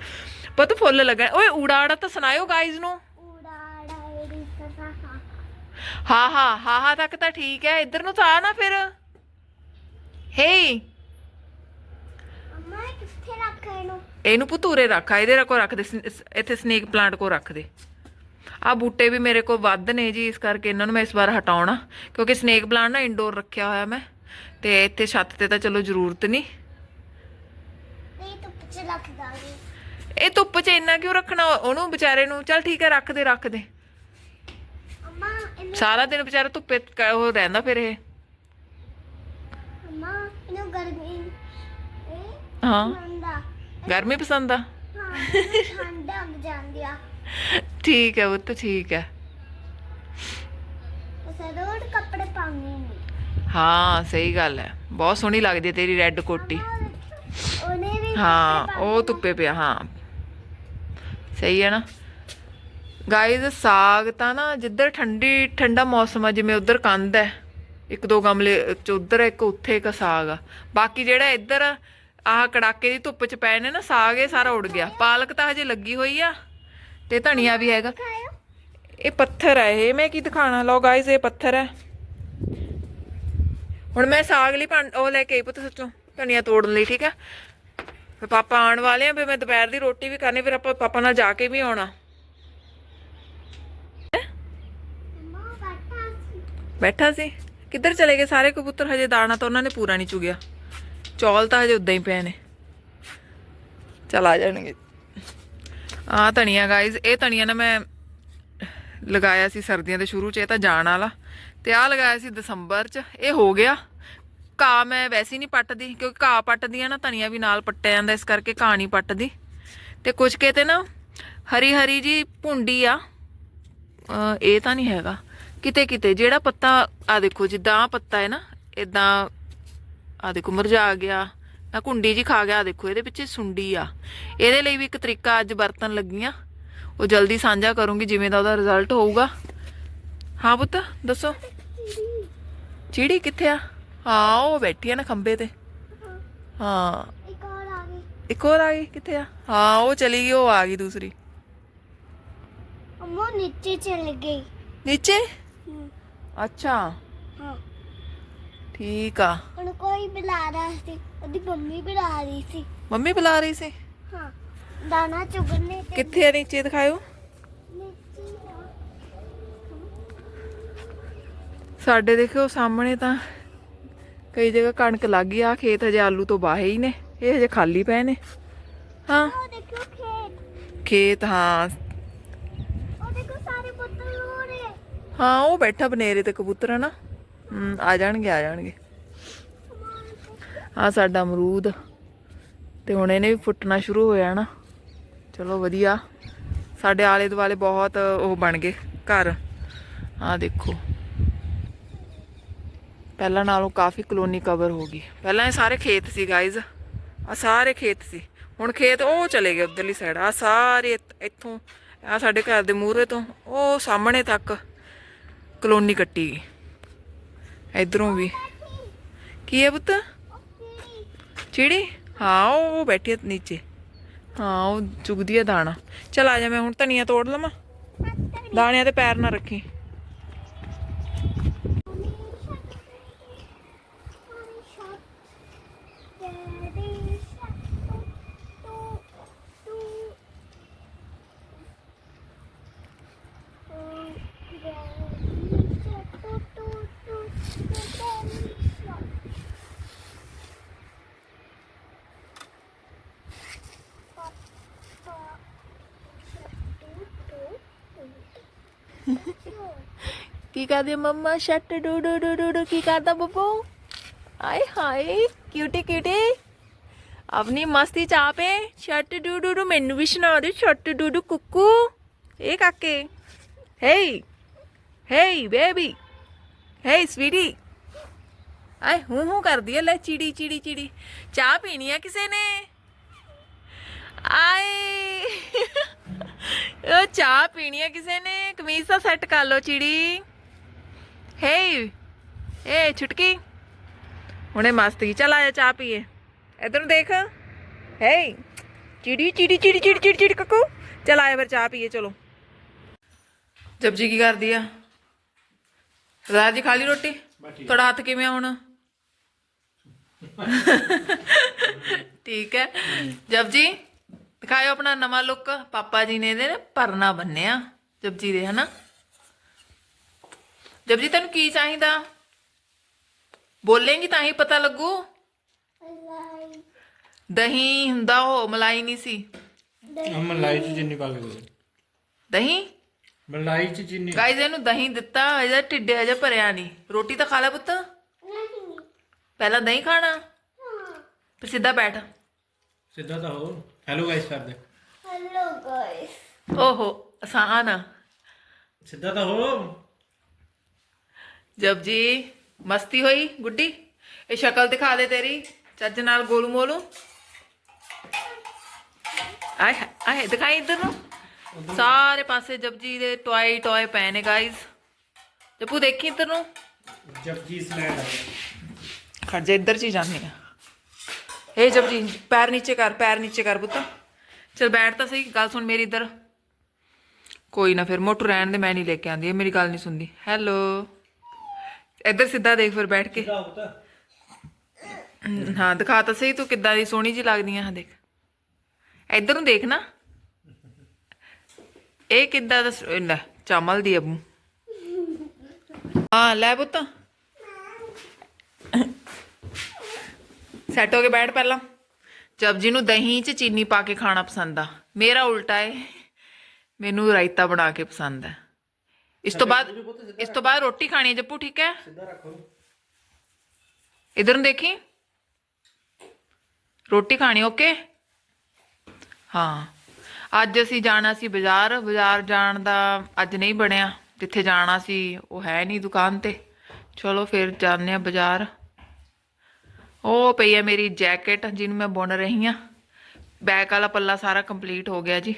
ਪੁੱਤ ਫੁੱਲ ਲੱਗਣ ਓਏ ਊੜਾ ਆੜਾ ਤਾਂ ਸੁਣਾਇਓ ਗਾਇਜ਼ ਨੂੰ। ਹਾਂ ਹਾਂ ਹਾਂ ਹਾਂ ਤੱਕ ਤਾਂ ਠੀਕ ਹੈ। ਇੱਧਰ ਨੂੰ ਤਾਂ ਆ ਨਾ ਫਿਰ। ਹੇ ਇਹ ਕਿੱਥੇ ਰੱਖ ਇਹਨੂੰ? ਇਹਨੂੰ ਪੁਤੂਰੇ ਰੱਖ ਆ ਇਹਦੇ ਰੱਖੋ ਰੱਖ ਦੇ ਇੱਥੇ ਸਨੇਕ ਪਲਾਂਟ ਕੋ ਰੱਖ ਦੇ। ਆ ਬੂਟੇ ਵੀ ਮੇਰੇ ਕੋਲ ਵੱਧ ਨੇ ਜੀ ਇਸ ਕਰਕੇ ਇਹਨਾਂ ਨੂੰ ਮੈਂ ਇਸ ਵਾਰ ਹਟਾਉਣਾ ਕਿਉਂਕਿ ਸਨੇਕ ਪਲਾਂਟ ਨਾ ਇੰਡੋਰ ਰੱਖਿਆ ਹੋਇਆ ਮੈਂ। ਤੇ ਇੱਥੇ ਛੱਤ ਤੇ ਤਾਂ ਚਲੋ ਜ਼ਰੂਰਤ ਨਹੀਂ। ਤੇ ਧੁੱਪ ਚ ਰੱਖ ਦਾਂਗੇ। ਇਹ ਧੁੱਪ 'ਚ ਇੰਨਾ ਕਿਉਂ ਰੱਖਣਾ ਉਹਨੂੰ ਵਿਚਾਰੇ ਨੂੰ? ਚੱਲ ਠੀਕ ਹੈ ਰੱਖ ਦੇ ਰੱਖ ਦੇ। ਇਹਨੂੰ ਸਾਰਾ ਦਿਨ ਵਿਚਾਰਾ ਧੁੱਪੇ ਕ- ਉਹ ਰਹਿੰਦਾ ਫਿਰ ਇਹ। ਮੰਮਾ ਇਹਨੂੰ ਗਰਮੀ ਇਹ ਹਾਂ। ਠੰਡਾ ਗਰਮੀ ਪਸੰਦ ਆ? ਹਾਂ ਇਹਨੂੰ ਠੰਡ ਲੱਗ ਜਾਂਦੀ ਆ। ਠੀਕ ਹੈ ਪੁੱਤ ਠੀਕ ਹੈ ਉਸੇ ਰੋਡ ਕੱਪੜੇ ਪਾਉਂਦੇ ਨਹੀਂ ਹਾਂ ਸਹੀ ਗੱਲ ਹੈ ਬਹੁਤ ਸੋਹਣੀ ਲੱਗਦੀ ਹੈ ਤੇਰੀ ਰੈੱਡ ਕੋਟੀ। ਉਹਨੇ ਵੀ ਹਾਂ ਉਹ ਧੁੱਪੇ ਪਿਆ ਹਾਂ। ਸਹੀ ਹੈ ਨਾ। ਗਾਇਜ਼ ਸਾਗ ਤਾਂ ਨਾ ਜਿੱਧਰ ਠੰਡੀ, ਠੰਡਾ ਮੌਸਮ ਆ, ਜਿਵੇਂ ਉਧਰ ਕੰਧ ਹੈ, ਇੱਕ ਦੋ ਗਮਲੇ ਚ ਉਧਰ ਇੱਕ ਉੱਥੇ ਇੱਕ ਸਾਗ ਆ। ਬਾਕੀ ਜਿਹੜਾ ਇੱਧਰ ਆਹ ਕੜਾਕੇ ਦੀ ਧੁੱਪ ਚ ਪਏ ਨੇ ਨਾ, ਸਾਗ ਇਹ ਸਾਰਾ ਉੜ ਗਿਆ। ਪਾਲਕ ਤਾਂ ਹਜੇ ਲੱਗੀ ਹੋਈ ਆ ਤੇ ਧਨੀਆ ਵੀ ਹੈਗਾ। ਇਹ ਪੱਥਰ ਹੈ ਇਹ, ਮੈਂ ਕੀ ਦਿਖਾਣਾ? ਲਓ ਗਾਇਜ਼ ਇਹ ਪੱਥਰ ਹੈ। ਹੁਣ ਮੈਂ ਸਾਗ ਲਈ ਭਾਂਡ, ਉਹ ਲੈ ਕੇ ਆਈ ਪੁੱਤ ਸੱਚੋਂ, ਧਨੀਆ ਤੋੜਨ ਲਈ, ਠੀਕ ਹੈ? ਫਿਰ ਪਾਪਾ ਆਉਣ ਵਾਲੇ ਆ, ਫਿਰ ਮੈਂ ਦੁਪਹਿਰ ਦੀ ਰੋਟੀ ਵੀ ਕਰਨੀ, ਫਿਰ ਆਪਾਂ ਪਾਪਾ ਨਾਲ ਜਾ ਕੇ ਵੀ ਆਉਣਾ। ਬੈਠਾ ਸੀ ਬੈਠਾ ਸੀ। ਕਿੱਧਰ ਚਲੇ ਗਏ? ਸਾਰੇ ਕਬੂਤਰ ਹਜੇ ਦਾਣਾ ਤਾਂ ਉਹਨਾਂ ਨੇ ਪੂਰਾ ਨਹੀਂ ਚੁਗਿਆ। ਚੌਲ ਤਾਂ ਹਜੇ ਉਦਾਂ ਹੀ ਪਏ ਨੇ। ਚਲ ਆ ਜਾਣਗੇ। ਆ ਧਨੀਆ ਗਾਇਜ਼ ਇਹ ਧਨੀਆ ਨਾ ਮੈਂ ਲਗਾਇਆ ਸੀ ਸਰਦੀਆਂ ਦੇ ਸ਼ੁਰੂ ਚ, ਇਹ ਤਾਂ ਜਾਣ ਵਾਲਾ। ਤੇ ਆ ਲਗਾਇਆ ਸੀ ਦਸੰਬਰ ਚ, ਇਹ ਹੋ ਗਿਆ। ਘਾਹ ਮੈਂ ਵੈਸੇ ਨਹੀਂ ਪੱਟਦੀ, ਕਿਉਂਕਿ ਘਾਹ ਪੱਟਦੀ ਆ ਨਾ, ਧਨੀਆ ਵੀ ਨਾਲ ਪੱਟਿਆ ਜਾਂਦਾ, ਇਸ ਕਰਕੇ ਘਾਹ ਨਹੀਂ ਪੱਟਦੀ। ਤੇ ਕੁਝ ਕਿਤੇ ਨਾ ਹਰੀ ਹਰੀ ਜੀ ਭੁੰਡੀ ਆ ਇਹ ਤਾਂ ਨਹੀਂ ਹੈਗਾ। ਕਿਤੇ ਕਿਤੇ ਜਿਹੜਾ ਪੱਤਾ ਆ ਦੇਖੋ ਜਿੱਦਾਂ ਆ ਪੱਤਾ ਹੈ ਨਾ ਇਦਾਂ ਆ ਦੇਖੋ ਮੁਰਝਾ ਗਿਆ ਆ ਕੁੰਡੀ ਜੀ ਖਾ ਗਿਆ ਆ ਦੇਖੋ ਇਹਦੇ ਪਿੱਛੇ ਸੁੰਡੀ ਆ। ਇਹਦੇ ਲਈ ਵੀ ਇੱਕ ਤਰੀਕਾ ਅੱਜ ਵਰਤਣ ਲੱਗੀ ਆ ਉਹ ਜਲਦੀ ਸਾਂਝਾ ਕਰੂੰਗੀ ਜਿਵੇਂ ਦਾ ਉਹਦਾ ਰਿਜ਼ਲਟ ਹੋਊਗਾ। ਹਾਂ ਪੁੱਤ, ਦੱਸੋ। ਚਿੜੀ ਕਿੱਥੇ ਆ? ਹਾਂ ਉਹ ਬੈਠੀ ਆ ਨਾ ਖੰਬੇ ਤੇ। ਹਾਂ। ਇੱਕ ਹੋਰ ਆ ਗਈ ਇੱਕ ਹੋਰ ਆ ਗਈ ਕਿੱਥੇ ਆ? ਹਾਂ ਉਹ ਚਲੀ ਗਈ ਉਹ ਆ ਗਈ ਦੂਸਰੀ। ਅਮੋ ਨੀਚੇ ਚਲ ਗਈ। ਨੀਚੇ? ਹਮ, ਅੱਛਾ। ਹਾਂ। ਠੀਕ ਆ। ਹੁਣ ਕੋਈ ਬੁਲਾ ਰਿਹਾ ਸੀ ਉਹਦੀ ਮੰਮੀ ਬੁਲਾ ਰਹੀ ਸੀ। ਮੰਮੀ ਬੁਲਾ ਰਹੀ ਸੀ? ਹਾਂ। ਦਾਣਾ ਚੁਗਣੇ ਤੇ ਕਿੱਥੇ ਆ ਨੀਚੇ ਦਿਖਾਇਓ। ਨੀਚੇ ਆ। ਸਾਡੇ ਦੇਖਿਓ ਸਾਹਮਣੇ ਤਾਂ ਕਈ ਜਗ੍ਹਾ ਕਣਕ ਲੱਗ ਗਈ ਆ ਖੇਤ ਹਜੇ ਆਲੂ ਤੋਂ ਬਾਹੇ ਹੀ ਨੇ ਇਹ ਹਜੇ ਖਾਲੀ ਪਏ ਨੇ। ਹਾਂ। ਖੇਤ। ਖੇਤ ਹਾਂ। ਉਹ ਦੇਖੋ ਸਾਰੇ ਪੁੱਤਰ ਹੋ ਉਹ ਬੈਠਾ ਬਨੇਰੇ ਤੇ ਕਬੂਤਰ ਹੈ ਨਾ ਆ ਜਾਣਗੇ ਆ ਜਾਣਗੇ। ਆ ਸਾਡਾ ਅਮਰੂਦ। ਤੇ ਹੁਣ ਇਹਨੇ ਵੀ ਫੁੱਟਣਾ ਸ਼ੁਰੂ ਹੋ ਜਾਣਾ ਚਲੋ ਵਧੀਆ। ਸਾਡੇ ਆਲੇ ਦੁਆਲੇ ਬਹੁਤ ਉਹ ਬਣ ਗਏ ਘਰ। ਆ ਦੇਖੋ। ਪਹਿਲਾਂ ਨਾਲੋਂ ਕਾਫੀ ਕਲੋਨੀ ਕਵਰ ਹੋ ਗਈ। ਪਹਿਲਾਂ ਇਹ ਸਾਰੇ ਖੇਤ ਸੀ ਗਾਇਜ਼ ਆ ਸਾਰੇ ਖੇਤ ਸੀ। ਹੁਣ ਖੇਤ ਉਹ ਚਲੇ ਗਏ ਉਧਰਲੀ ਸਾਈਡ ਆ ਸਾਰੇ ਇੱਥ- ਇੱਥੋਂ ਆ ਸਾਡੇ ਘਰ ਦੇ ਮੂਹਰੇ ਤੋਂ ਉਹ ਸਾਹਮਣੇ ਤੱਕ ਕਲੋਨੀ ਕੱਟੀ ਗਈ। ਇਧਰੋਂ ਵੀ। ਕੀ ਹੈ ਪੁੱਤ? ਚਿੜੀ? ਹਾਂ, ਉਹ ਬੈਠੀ ਹੈ ਨੀਚੇ। ਹਾਂ, ਉਹ ਚੁਗਦੀ ਹੈ ਦਾਣਾ। ਚਲ ਆ ਜਾ ਮੈਂ ਹੁਣ ਧਨੀਆ ਤੋੜ ਲਵਾਂ। ਦਾਣਿਆਂ ਤੇ ਪੈਰ ਨਾ ਰੱਖੀ। ਕੀ ਕਰਦੇ ਮੰਮਾ ਸ਼ੱਟ ਡੂ ਡੂ ਡੂ ਡੂ ਡੂ ਕੀ ਕਰਦਾ ਬੱਬੂ ਆਏ ਹਾਏ ਕਿਊਟੀ ਕਿਊਟੀ ਆਪਣੀ ਮਸਤੀ ਚਾਪੇ ਸ਼ੱਟ ਡੂ ਡੂ ਡੂ ਮੈਨੂੰ ਵੀ ਸੁਣਾ ਦੇ ਸ਼ੱਟ ਡੂ ਡੂ ਕੁੱਕੂ ਇਹ ਕਾਕੇ ਹੇਈ ਹੇਈ ਬੇਬੀ ਹੇਈ ਸਵੀਟੀ ਆਏ ਹੂੰ ਹੂੰ ਕਰਦੀ ਐ ਲੈ ਚਿੜੀ ਚਿੜੀ ਚਿੜੀ ਚਾਹ ਪੀਣੀ ਆ ਕਿਸੇ ਨੇ ਆਏ ਉਹ ਚਾਹ ਪੀਣੀ ਆ ਕਿਸੇ ਨੇ ਕਮੀਜ਼ ਤਾਂ ਸੈੱਟ ਕਰ ਲਓ ਚਿੜੀ ਹੇ ਏ ਛੁਟਕੀ ਹੁਣੇ ਮਸਤੀ ਚੱਲ ਆਇਆ ਚਾਹ ਪੀਏ। ਇਧਰ ਨੂੰ ਦੇਖ। ਹੇ ਚਿੜੀ ਚਿੜੀ ਚਿੜੀ ਚਿੜੀ ਚਿੜੀ ਚਿੜੀ ਕੱਕੂ। ਚੱਲ ਆਇਆ ਫਿਰ ਚਾਹ ਪੀਏ ਚਲੋ। ਜਪਜੀ ਕੀ ਕਰਦੀ ਆ? ਸਰਦਾਰ ਜੀ ਖਾ ਲਈ ਰੋਟੀ? ਤੁਹਾਡਾ ਹੱਥ ਕਿਵੇਂ ਆ ਹੁਣ? ਠੀਕ ਹੈ। ਜਪਜੀ ਦਿਖਾਇਓ ਆਪਣਾ ਨਵਾਂ ਲੁੱਕ ਪਾਪਾ ਜੀ ਨੇ ਇਹਦੇ ਪਰਨਾ ਬੰਨਿਆ। ਜਪਜੀ ਦੇ ਹਨਾ? ਜਪਜੀ ਤੈਨੂੰ ਕੀ ਚਾਹੀਦਾ? ਬੋਲੇਂਗੀ ਤਾਂ ਹੀ ਪਤਾ ਲੱਗੂ। ਦਹੀਂ ਹੁੰਦਾ ਉਹ ਮਲਾਈ ਨਹੀਂ ਸੀ। ਮਲਾਈ ਚ ਚੀਨੀ ਪਾ ਕੇ ਦੇ। ਦਹੀਂ? ਮਲਾਈ ਚ ਚੀਨੀ ਗਾਇਜ਼ ਇਹਨੂੰ ਦਹੀਂ ਦਿੱਤਾ ਇਹਦਾ ਢਿੱਡ ਹਜੇ ਭਰਿਆ ਨਹੀਂ। ਰੋਟੀ ਤਾਂ ਖਾ ਲੈ ਪੁੱਤ। ਪਹਿਲਾਂ ਦਹੀਂ ਖਾਣਾ। ਫਿਰ ਸਿੱਧਾ ਬੈਠ। ਸਿੱਧਾ ਤਾਂ ਹੋ। ਹੈਲੋ ਗਾਇਸ ਕਰ ਦੇ। ਹੈਲੋ ਗਾਇਸ ਓਹੋ ਆਸਾਨ ਆ। ਸਿੱਧਾ ਤਾਂ ਹੋ। ਜਬ ਜੀ ਮਸਤੀ ਹੋਈ ਗੁੱਡੀ? ਇਹ ਸ਼ਕਲ ਦਿਖਾ ਦੇ ਤੇਰੀ ਚੱਜ ਨਾਲ ਗੋਲੂ ਮੋਲੂ। ਆਏ ਆਏ ਦਿਖਾਈ ਇੱਧਰ ਨੂੰ। ਸਾਰੇ ਪਾਸੇ ਜਪਜੀ ਦੇ ਟੋਏ ਟੋਏ ਪਏ ਨੇ ਗਾਇਜ਼ ਜਪੂ ਦੇਖੀ ਇੱਧਰ ਨੂੰ? ਜਪਜੀ ਸਲੈਡ ਖੜ ਜਾ ਇੱਧਰ ਚ ਹੀ ਜਾਂਦੇ ਆ। ਇਹ ਜਪਜੀ ਪੈਰ ਨੀਚੇ ਕਰ ਪੈਰ ਨੀਚੇ ਕਰ ਪੁੱਤ। ਚਲ ਬੈਠ ਤਾਂ ਸਹੀ ਗੱਲ ਸੁਣ ਮੇਰੀ ਇੱਧਰ। ਕੋਈ ਨਾ ਫਿਰ ਮੋਟੂ ਰਹਿਣ ਦੇ ਮੈਂ ਨਹੀਂ ਲੈ ਕੇ ਆਂਦੀ ਇਹ ਮੇਰੀ ਗੱਲ ਨਹੀਂ ਸੁਣਦੀ। ਹੈਲੋ ਇੱਧਰ ਸਿੱਧਾ ਦੇਖ ਫਿਰ ਬੈਠ ਕੇ। ਹਮ, ਹਾਂ ਦਿਖਾ ਤਾਂ ਸਹੀ ਤੂੰ ਕਿੱਦਾਂ ਦੀ ਸੋਹਣੀ ਜੀ ਲੱਗਦੀ ਆ ਹਾਂ ਦੇਖ। ਇੱਧਰ ਨੂੰ ਦੇਖ ਨਾ। ਇਹ ਕਿੱਦਾਂ ਦਾ ਸ- ਲੈ ਚਾਮਲ ਦੀ ਅਬੂ। ਹਾਂ ਲੈ ਪੁੱਤ। ਸੈੱਟ ਹੋ ਕੇ ਬੈਠ ਪਹਿਲਾਂ। ਜਪਜੀ ਨੂੰ ਦਹੀਂ 'ਚ ਚੀਨੀ ਪਾ ਕੇ ਖਾਣਾ ਪਸੰਦ ਆ। ਮੇਰਾ ਉਲਟਾ ਏ। ਮੈਨੂੰ ਰਾਇਤਾ ਬਣਾ ਕੇ ਪਸੰਦ ਹੈ ਇਸ ਤੋਂ ਬਾਅਦ ਇਸ ਤੋਂ ਬਾਅਦ ਰੋਟੀ ਖਾਣੀ ਹੈ ਜੱਪੂ ਠੀਕ ਹੈ? ਸਿੱਧਾ ਰੱਖੋ ਇਧਰ ਨੂੰ ਦੇਖੀ? ਰੋਟੀ ਖਾਣੀ ਓਕੇ? ਹਾਂ। ਅੱਜ ਅਸੀਂ ਜਾਣਾ ਸੀ ਬਾਜ਼ਾਰ। ਬਾਜ਼ਾਰ ਜਾਣ ਦਾ ਅੱਜ ਨਹੀਂ ਬਣਿਆ। ਜਿੱਥੇ ਜਾਣਾ ਸੀ ਉਹ ਹੈ ਨਹੀਂ ਦੁਕਾਨ ਤੇ। ਚਲੋ ਫਿਰ ਜਾਂਦੇ ਆ ਬਾਜ਼ਾਰ। ਉਹ ਪਈ ਹੈ ਮੇਰੀ ਜੈਕਟ ਜਿਹਨੂੰ ਮੈਂ ਬੁਣ ਰਹੀ ਆ ਬੈਕ ਵਾਲਾ ਪੱਲਾ ਸਾਰਾ ਕੰਪਲੀਟ ਹੋ ਗਿਆ ਜੀ।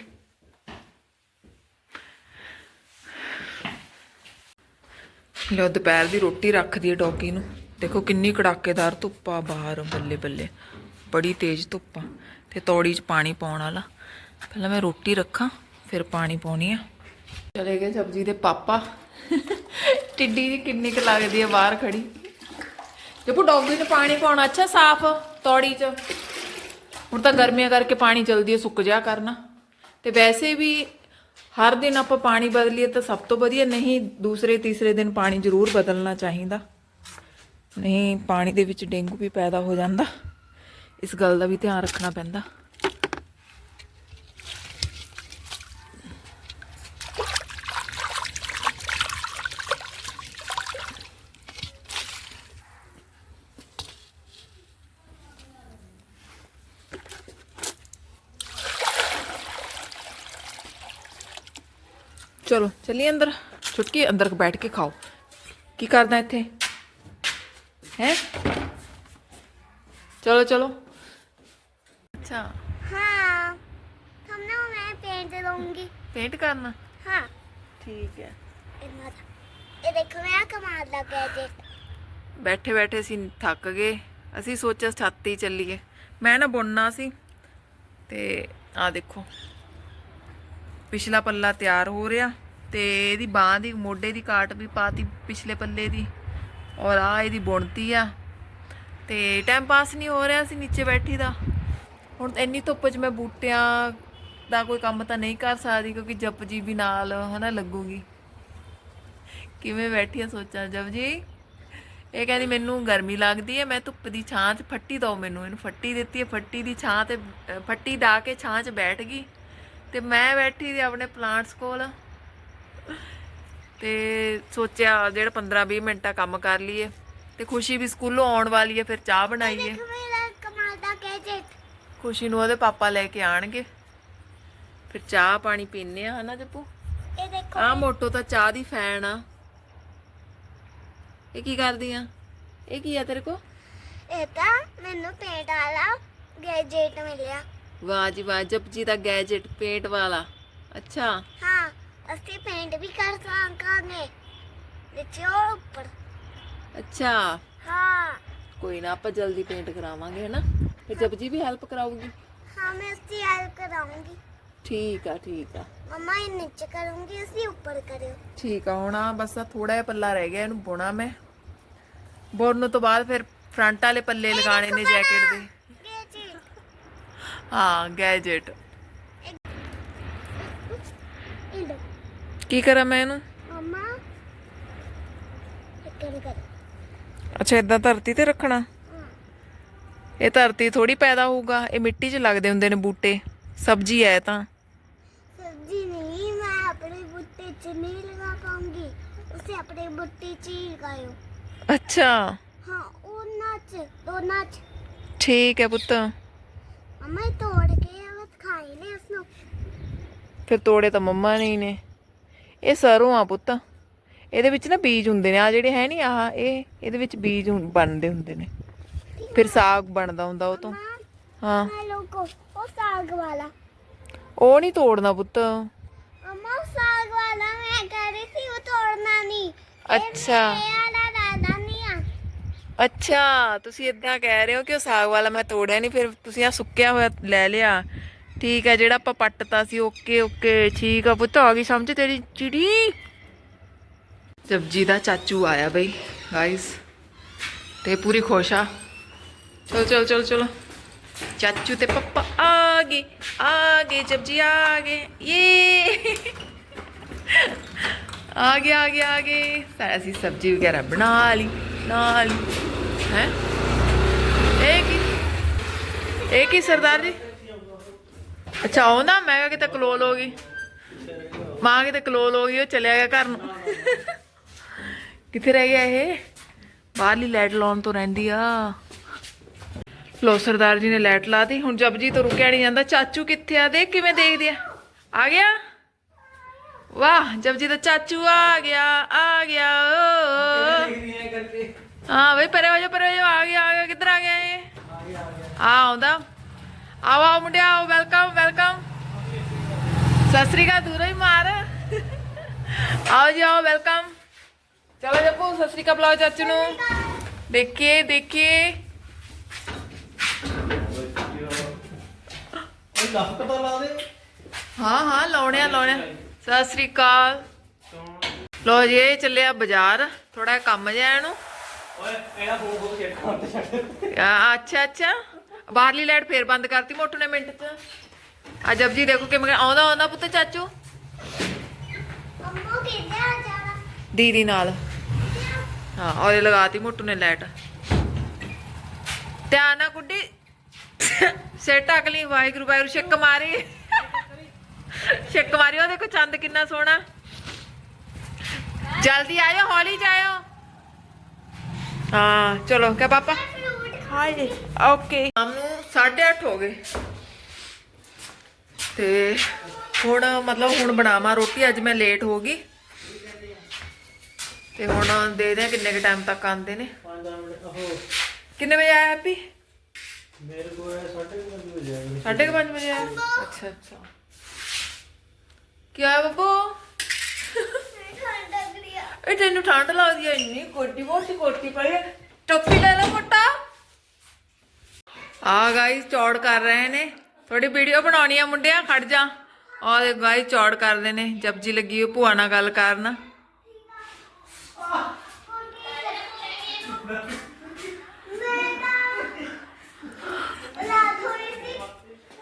ਲੋ ਦੁਪਹਿਰ ਦੀ ਰੋਟੀ ਰੱਖਦੀ ਹੈ ਡੌਗੀ ਨੂੰ। ਦੇਖੋ ਕਿੰਨੀ ਕੜਾਕੇਦਾਰ ਧੁੱਪ ਆ ਬਾਹਰ, ਬੱਲੇ ਬੱਲੇ। ਬੜੀ ਤੇਜ਼ ਧੁੱਪ ਆ। ਤੇ ਤੌੜੀ 'ਚ ਪਾਣੀ ਪਾਉਣ ਵਾਲਾ। ਪਹਿਲਾਂ ਮੈਂ ਰੋਟੀ ਰੱਖਾਂ, ਫਿਰ ਪਾਣੀ ਪਾਉਣੀ ਆ। ਚਲੇ ਗਏ ਸਬਜੀ ਦੇ ਪਾਪਾ। ਟਿੱਡੀ ਦੀ ਕਿੰਨੀ ਕੁ ਲੱਗਦੀ ਹੈ ਬਾਹਰ ਖੜੀ। ਜਪੂ ਡੌਗੀ ਨੂੰ ਪਾਣੀ ਪਾਉਣਾ। ਅੱਛਾ, ਸਾਫ਼ ਤੌੜੀ 'ਚ। ਹੁਣ ਤਾਂ ਗਰਮੀਆਂ ਕਰਕੇ ਪਾਣੀ ਜਲਦੀ ਹੀ ਸੁੱਕ ਜਾ ਕਰਨਾ। ਤੇ ਵੈਸੇ ਵੀ ਹਰ ਦਿਨ ਆਪਾਂ ਪਾਣੀ ਬਦਲੀਏ ਤਾਂ ਸਭ ਤੋਂ ਵਧੀਆ ਨਹੀਂ, ਦੂਸਰੇ, ਤੀਸਰੇ ਦਿਨ ਪਾਣੀ ਜ਼ਰੂਰ ਬਦਲਣਾ ਚਾਹੀਦਾ। ਨਹੀਂ, ਪਾਣੀ ਦੇ ਵਿੱਚ ਡੇਂਗੂ ਵੀ ਪੈਦਾ ਹੋ ਜਾਂਦਾ। ਇਸ ਗੱਲ ਦਾ ਵੀ ਧਿਆਨ ਰੱਖਣਾ ਪੈਂਦਾ। ਚਲੋ ਚੱਲੀਏ ਅੰਦਰ ਛੁਟਕੀ ਅੰਦਰ ਬੈਠ ਕੇ ਖਾਓ ਕੀ ਕਰਦਾ ਇੱਥੇ ਹੈ ਚਲੋ ਚਲੋ ਅੱਛਾ हाँ हमने मैं पेंट लूंगी ਪੇਂਟ ਕਰਨਾ हाँ ਠੀਕ ਹੈ इतना था ये देखो मैं कमाल लग गया जी ਬੈਠੇ ਬੈਠੇ ਅਸੀਂ ਥੱਕ ਗਏ ਅਸੀਂ ਸੋਚਿਆ ਛੱਤ ਹੀ ਚੱਲੀਏ ਮੈਂ ਨਾ ਬੁਣਨਾ ਸੀ ਤੇ ਆ ਦੇਖੋ ਪਿਛਲਾ ਪੱਲਾ ਤਿਆਰ ਹੋ ਰਿਹਾ ਤੇ ਇਹਦੀ ਬਾਹ ਦੀ, ਮੋਢੇ ਦੀ ਕਾਟ ਵੀ ਪਾਤੀ ਪਿਛਲੇ ਪੱਲੇ ਦੀ ਔਰ ਆ ਇਹਦੀ ਬੁਣਤੀ ਆ। ਤੇ ਟਾਈਮ ਪਾਸ ਨਹੀਂ ਹੋ ਰਿਹਾ ਸੀ ਨੀਚੇ ਬੈਠੀ ਦਾ। ਹੁਣ ਇੰਨੀ ਧੁੱਪ 'ਚ ਮੈਂ ਬੂਟਿਆਂ ਦਾ ਕੋਈ ਕੰਮ ਤਾਂ ਨਹੀਂ ਕਰ ਸਕਦੀ ਕਿਉਂਕਿ ਜਪ ਜੀ ਵੀ ਨਾਲ ਹਨਾ ਲੱਗੂਗੀ। ਕਿਵੇਂ ਬੈਠੀ ਆ ਸੋਚਾਂ ਜਪ ਜੀ ਇਹ ਕਹਿੰਦੀ ਮੈਨੂੰ ਗਰਮੀ ਲੱਗਦੀ ਹੈ, ਮੈਂ ਧੁੱਪ ਦੀ ਛਾਂ 'ਚ ਫੱਟੀ ਦੋ ਮੈਨੂੰ, ਇਹਨੂੰ ਫੱਟੀ ਦਿੱਤੀ ਹੈ, ਫੱਟੀ ਦੀ ਛਾਂ ਤੇ ਫੱਟੀ ਡਾ ਕੇ ਛਾਂ 'ਚ ਬੈਠ ਗਈ। ਤੇ ਮੈਂ ਬੈਠੀ ਸੀ ਆਪਣੇ ਪਲਾਂਟਸ ਕੋਲ ਤੇ ਸੋਚਿਆ ਜਿਹੜਾ 15-20 ਮਿੰਟਾਂ ਕੰਮ ਕਰ ਲਈਏ ਤੇ ਖੁਸ਼ੀ ਵੀ ਸਕੂਲੋਂ ਆਉਣ ਵਾਲੀ ਹੈ ਫਿਰ ਚਾਹ ਬਣਾਈਏ। ਖੁਸ਼ੀ ਨੂੰ ਉਹਦੇ ਪਾਪਾ ਲੈ ਕੇ ਆਣਗੇ। ਫਿਰ ਚਾਹ ਪਾਣੀ ਪੀਨੇ ਆ ਹਨਾ ਜੱਪੂ? ਆ ਮੋਟੋ ਤਾਂ ਚਾਹ ਦੀ ਫੈਨ ਆ। ਇਹ ਕੀ ਕਰਦੀ ਆ? ਇਹ ਕੀ ਆ ਤੇਰੇ ਕੋ ਇਹ ਤਾਂ ਮੈਨੂੰ ਪੇਟ ਵਾਲਾ ਗੈਜੇਟ ਮਿਲਿਆ। ਵਾਹ ਜੀ ਵਾਹ ਜਪਜੀ ਦਾ ਗੈਜਟ ਪੇਂਟ ਵਾਲਾ। ਅੱਛਾ। ਹਾਂ ਅਸੀਂ ਪੇਂਟ ਵੀ ਕਰ ਸਕਾਂਗੇ। ਨੀਚੇ ਉੱਪਰ। ਅੱਛਾ। ਹਾਂ। ਕੋਈ ਨਾ ਆਪਾਂ ਜਲਦੀ ਪੇਂਟ ਕਰਾਵਾਂਗੇ ਹਨਾ? ਫਿਰ ਜਪਜੀ ਵੀ ਹੈਲਪ ਕਰਾਊਗੀ। ਹਾਂ ਮੈਂ ਉਸਦੀ ਹੈਲਪ ਕਰਾਉਂਗੀ ਠੀਕ ਆ ਠੀਕ ਆ। ਮਮਾ ਇਹ ਨੀਚੇ ਕਰੂੰਗੀ ਅਸੀਂ ਉੱਪਰ ਕਰਿਓ। ਠੀਕ ਆ ਹੁਣ ਆ ਬਸ ਆ ਥੋੜਾ ਜਿਹਾ ਪੱਲਾ ਰਹਿ ਗਿਆ ਇਹਨੂੰ ਬੁਣਾ ਮੈਂ। ਬੁਣਨ ਤੋਂ ਬਾਅਦ ਫਿਰ ਫਰੰਟ ਵਾਲੇ ਪੱਲੇ ਲਗਾਣੇ ਨੇ ਜੈਕਟ ਦੇ। ਹਾਂ ਗੈਜਟ ਕੀ ਕਰਾਂ ਮੈਂ ਇਹਨੂੰ? ਮਮਾ ਅੱਛਾ ਇਦਾਂ ਧਰਤੀ ਤੇ ਰੱਖਣਾ? ਇਹ ਧਰਤੀ ਥੋੜੀ ਪੈਦਾ ਹੋਊਗਾ ਇਹ ਮਿੱਟੀ 'ਚ ਲੱਗਦੇ ਹੁੰਦੇ ਨੇ ਬੂਟੇ। ਸਬਜ਼ੀ ਐ ਤਾਂ। ਸਬਜ਼ੀ ਨਹੀਂ ਮੈਂ ਆਪਣੇ ਬੂਟੇ 'ਚ ਨਹੀਂ ਲਗਾ ਪਾਉਂਗੀ। ਉਸੇ ਆਪਣੇ ਬੂਟੇ 'ਚ ਹੀ ਲਗਾਇਓ। ਅੱਛਾ। ਹਾਂ ਉਹਨਾਂ 'ਚ ਦੋਨਾਂ 'ਚ। ਠੀਕ ਹੈ ਪੁੱਤ। ਫਿਰ ਤੋੜੇ ਤਾਂ ਮੰਮਾ ਨੇ ਨੇ ਇਹ ਸਰੋਂ ਆ ਪੁੱਤ ਇਹਦੇ ਵਿੱਚ ਨਾ ਬੀਜ ਹੁੰਦੇ ਨੇ ਆ ਜਿਹੜੇ ਹੈ ਨਹੀਂ ਆਹ ਇਹ ਇਹਦੇ ਵਿੱਚ ਬੀਜ ਬਣਦੇ ਹੁੰਦੇ ਨੇ ਫਿਰ ਸਾਗ ਬਣਦਾ ਹੁੰਦਾ ਉਹ ਤੋਂ ਹਾਂ ਲੋਕੋ ਉਹ ਸਾਗ ਵਾਲਾ ਉਹ ਨਹੀਂ ਤੋੜਨਾ ਪੁੱਤ ਮੰਮਾ ਸਾਗ ਵਾਲਾ ਮੈਂ ਕਹਿ ਰਹੀ ਸੀ ਉਹ ਤੋੜਨਾ ਨਹੀਂ ਅੱਛਾ ਅੱਛਾ, ਤੁਸੀਂ ਇਦਾਂ ਕਹਿ ਰਹੇ ਹੋ ਕਿ ਉਹ ਸਾਗ ਵਾਲਾ ਮੈਂ ਤੋੜਿਆ ਨਹੀਂ ਫਿਰ ਤੁਸੀਂ ਆ ਸੁੱਕਿਆ ਹੋਇਆ ਲੈ ਲਿਆ। ਠੀਕ ਹੈ, ਜਿਹੜਾ ਆਪਾਂ ਪੱਟਤਾ ਸੀ, ਓਕੇ ਓਕੇ, ਠੀਕ ਆ ਪੁੱਤ, ਆ ਗਈ ਸਮਝ ਤੇਰੀ ਚਿੜੀ? ਸਬਜੀ ਦਾ ਚਾਚੂ ਆਇਆ ਬਈ ਗਾਇਸ ਤੇ ਪੂਰੀ ਖੁਸ਼ ਆ। ਚਲ ਚਲ ਚਲ ਚਲ। ਚਾਚੂ ਤੇ ਪਪਾ ਆ ਗਏ ਆ ਗਏ ਸਬਜੀ ਆ ਗਏ। ਯੇ! ਆ ਗਏ ਆ ਗਏ ਆ ਗਏ। ਸਾਰਾ ਅਸੀਂ ਸਬਜੀ ਵਗੈਰਾ ਬਣਾ ਲਈ। ਬਣਾ ਹੈ? ਇਹ ਕੀ? ਇਹ ਕੀ ਸਰਦਾਰ ਜੀ? ਅੱਛਾ ਆਉਂਦਾ ਮੈਂ ਕਿਹਾ ਕਿਤੇ ਕਲੋਲ ਹੋ ਗਈ। ਮਾਂ ਕਿਤੇ ਕਲੋਲ ਹੋ ਗਈ, ਉਹ ਚਲਿਆ ਗਿਆ ਘਰ ਨੂੰ। ਕਿੱਥੇ ਰਹਿ ਗਿਆ ਇਹ? ਬਾਹਰਲੀ ਲਾਈਟ ਲਾਉਣ ਤੋਂ ਰਹਿੰਦੀ ਆ। ਲੋ, ਸਰਦਾਰ ਜੀ ਨੇ ਲਾਈਟ ਲਾਤੀ। ਹੁਣ ਜਪਜੀ ਤੋਂ ਰੁਕਿਆ ਨਹੀਂ ਜਾਂਦਾ। ਚਾਚੂ ਕਿੱਥੇ ਆ? ਦੇਖ ਕਿਵੇਂ ਦੇਖਦੇ ਆ। ਆ ਗਿਆ? ਵਾਹ ਜਪਜੀ ਦਾ ਚਾਚੂ ਆ ਗਿਆ ਆ ਗਿਆ ਓ। ਹਾਂ ਬਈ ਪਰੇ ਹੋ ਜਾ ਪਰੇ ਹੋ ਜਾ ਆ ਗਿਆ ਆ ਗਿਆ ਕਿੱਧਰ ਆ ਗਿਆ ਇਹ? ਆ ਆਉਂਦਾ। ਆਓ ਆਓ ਮੁੰਡਿਆ ਆਓ ਵੈਲਕਮ ਵੈਲਕਮ ਸਤਿ ਸ੍ਰੀ ਅਕਾਲ ਦੂਰੋਂ ਹੀ ਮਾਰ। ਆਓ ਜੀ ਆਓ ਵੈਲਕਮ ਚਲੋ ਜੱਪੂ ਸਤਿ ਸ੍ਰੀ ਅਕਾਲ ਬੁਲਾਓ ਚਾਚੂ ਨੂੰ। ਦੇਖੀਏ ਦੇਖੀਏ। ਉਹ ਲੱਖ ਪਤਾ ਲਾ ਦੇ। ਹਾਂ ਹਾਂ ਲਾਉਣਿਆ ਲਾਉਣਿਆ ਸਤਿ ਸ੍ਰੀ ਅਕਾਲ। ਲੋ ਜੀ ਇਹ ਚੱਲਿਆ ਬਾਜ਼ਾਰ। ਥੋੜਾ ਕੰਮ ਜਿਹਾ ਇਹਨੂੰ। ਓਏ ਇਹਦਾ ਫੋਨ ਫੋਨ ਚੈੱਕ ਕਰ ਛੱਡ ਆ, ਅੱਛਾ ਅੱਛਾ। ਬਾਹਰਲੀ ਲਾਈਟ ਫੇਰ ਬੰਦ ਕਰਤੀ ਮੋਟੂ ਨੇ ਮਿੰਟ ਚ। ਆ ਜਪਜੀ ਦੇਖੋ ਕਿਵੇਂ ਆਉਂਦਾ ਆਉਂਦਾ ਪੁੱਤ ਚਾਚੂ? ਅੰਮੋ ਕਿੱਥੇ ਆ ਜਾਣਾ? ਦੀਦੀ ਨਾਲ। ਹਾਂ ਔਰੇ ਲਗਾਤੀ ਮੋਟੂ ਨੇ ਲਾਈਟ। ਧਿਆਨ ਨਾਲ ਗੁੱਡੀ। ਸਿਰ ਢੱਕ ਲਈ ਵਾਹਿਗੁਰੂ ਵਾਹਿਗੁਰੂ ਛਿੱਕ ਮਾਰੀ। ਉਹ ਦੇਖੋ ਚੰਦ ਕਿੰਨਾ ਸੋਹਣਾ। ਜਲਦੀ ਆਇਓ ਹੌਲੀ ਜਾਇਓ ਹਾਂ ਚਲੋ ਕਹ ਪਾਪਾ? ਹਾਏ। ਓਕੇ। ਸ਼ਾਮ ਨੂੰ 8:30 ਹੋ ਗਏ। ਤੇ ਹੁਣ ਮਤਲਬ ਹੁਣ ਬਣਾਵਾਂ ਰੋਟੀ ਅੱਜ ਮੈਂ ਲੇਟ ਹੋ ਗਈ। ਤੇ ਹੁਣ ਦੇ ਦੇ ਕਿੰਨੇ ਕ ਟਾਈਮ ਤੱਕ ਆਉਂਦੇ ਨੇ। 5 ਮਿੰਟ ਉਹ ਕਿੰਨੇ ਵਜੇ ਆਇਆ ਹੈਪੀ? ਮੇਰੇ ਕੋਲ 5:30 ਵਜੇ। ਆਇਆ ਸਾਢੇ ਕੁ ਪੰਜ ਵਜੇ ਆਇਆ। ਅੱਛਾ ਅੱਛਾ। ਕੀ ਆ ਬੱਬੂ? ਠੰਡ ਲੱਗ ਰਹੀ ਆ ਇਹ ਤੈਨੂੰ ਠੰਡ ਲੱਗਦੀ ਐ ਇੰਨੀ ਕੋਟੀ ਮੋਟੀ ਕੋਟੀ ਪਾਈ ਹੈ। ਟੋਪੀ ਲੈ ਲੈ ਮੋਟਾ। ਆ ਗਾਇਸ ਚੌੜ ਕਰ ਰਹੇ ਨੇ। ਥੋੜੀ ਵੀਡੀਓ ਬਣਾਉਣੀ ਆ ਮੁੰਡਿਆਂ ਖੜ ਜਾ। ਆ ਦੇ ਗਾਇਸ ਚੌੜ ਕਰਦੇ ਨੇ। ਜਪਜੀ ਲੱਗੀ ਹੋਈ ਭੂਆ ਨਾਲ ਗੱਲ ਕਰਨ ਰਾਤ ਹੋਈ ਸੀ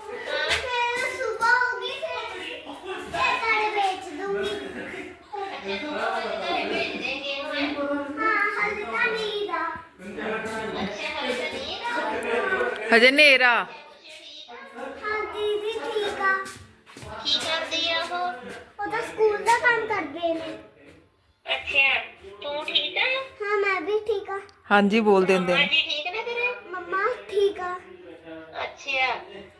ਫਿਰ ਸਵੇਰ ਹੋ ਗਈ ਫਿਰ ਇਹ ਸਾਰੇ ਵੇਚ ਦੂੰਗੀ ਹਾਂ ਹਲੇ ਤਾਂ ਨਹੀਂ ਦਾ ਹਜੇ ਨੇਰਾ ਹਾਂ ਦੀਦੀ ਠੀਕ ਆ। ਕੀ ਕਰਦੀ ਆ ਉਹ? ਉਹ ਤਾਂ ਸਕੂਲ ਦਾ ਕੰਮ ਕਰਦੇ ਨੇ। ਅੱਛਾ ਤੂੰ ਠੀਕ ਆ? ਹਾਂ ਮੈਂ ਵੀ ਠੀਕ ਆ। ਹਾਂਜੀ ਬੋਲ ਦਿੰਦੇ ਨੇ। ਹਾਂਜੀ ਠੀਕ ਨੇ ਤੇਰੇ? ਮੰਮਾ ਠੀਕ ਆ। ਅੱਛਾ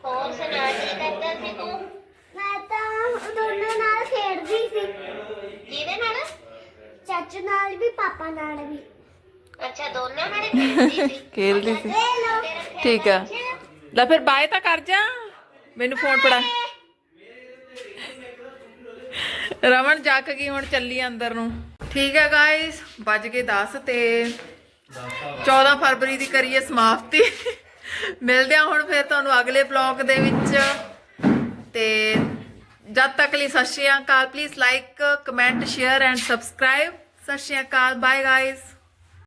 ਹੋਰ ਸੁਣਾ ਕੀ ਕਰਦਾ ਸੀ ਤੂੰ? ਮੈਂ ਤਾਂ ਦੋਨਾਂ ਨਾਲ ਖੇਡਦੀ ਸੀ। ਕਿਹਦੇ ਨਾਲ? ਚਾਚੂ ਨਾਲ ਵੀ ਪਾਪਾ ਨਾਲ ਵੀ। ਅੱਛਾ ਦੋਨਾਂ ਸੀ? ਖੇਲਦੀ ਠੀਕ ਆ। ਲੈ ਫਿਰ ਬਾਏ ਤਾਂ ਕਰ ਜਾ। ਮੈਨੂੰ ਫੋਨ ਫੜਾ। ਰਮਨ ਜੱਕ ਗਈ ਹੁਣ ਚੱਲੀ ਅੰਦਰ ਨੂੰ। ਠੀਕ ਹੈ ਗਾਇਸ ਵੱਜ ਗਏ 10 ਤੇ 14 ਫਰਵਰੀ ਦੀ ਕਰੀਏ ਸਮਾਪਤੀ। ਮਿਲਦੇ ਹਾਂ ਹੁਣ ਫਿਰ ਤੁਹਾਨੂੰ ਅਗਲੇ ਬਲੌਗ ਦੇ ਵਿੱਚ। ਤੇ ਜਦ ਤੱਕ ਲਈ ਸਤਿ ਸ਼੍ਰੀ ਅਕਾਲ please like comment share and subscribe ਸਤਿ ਸ਼੍ਰੀ ਅਕਾਲ ਬਾਏ ਗਾਇਸ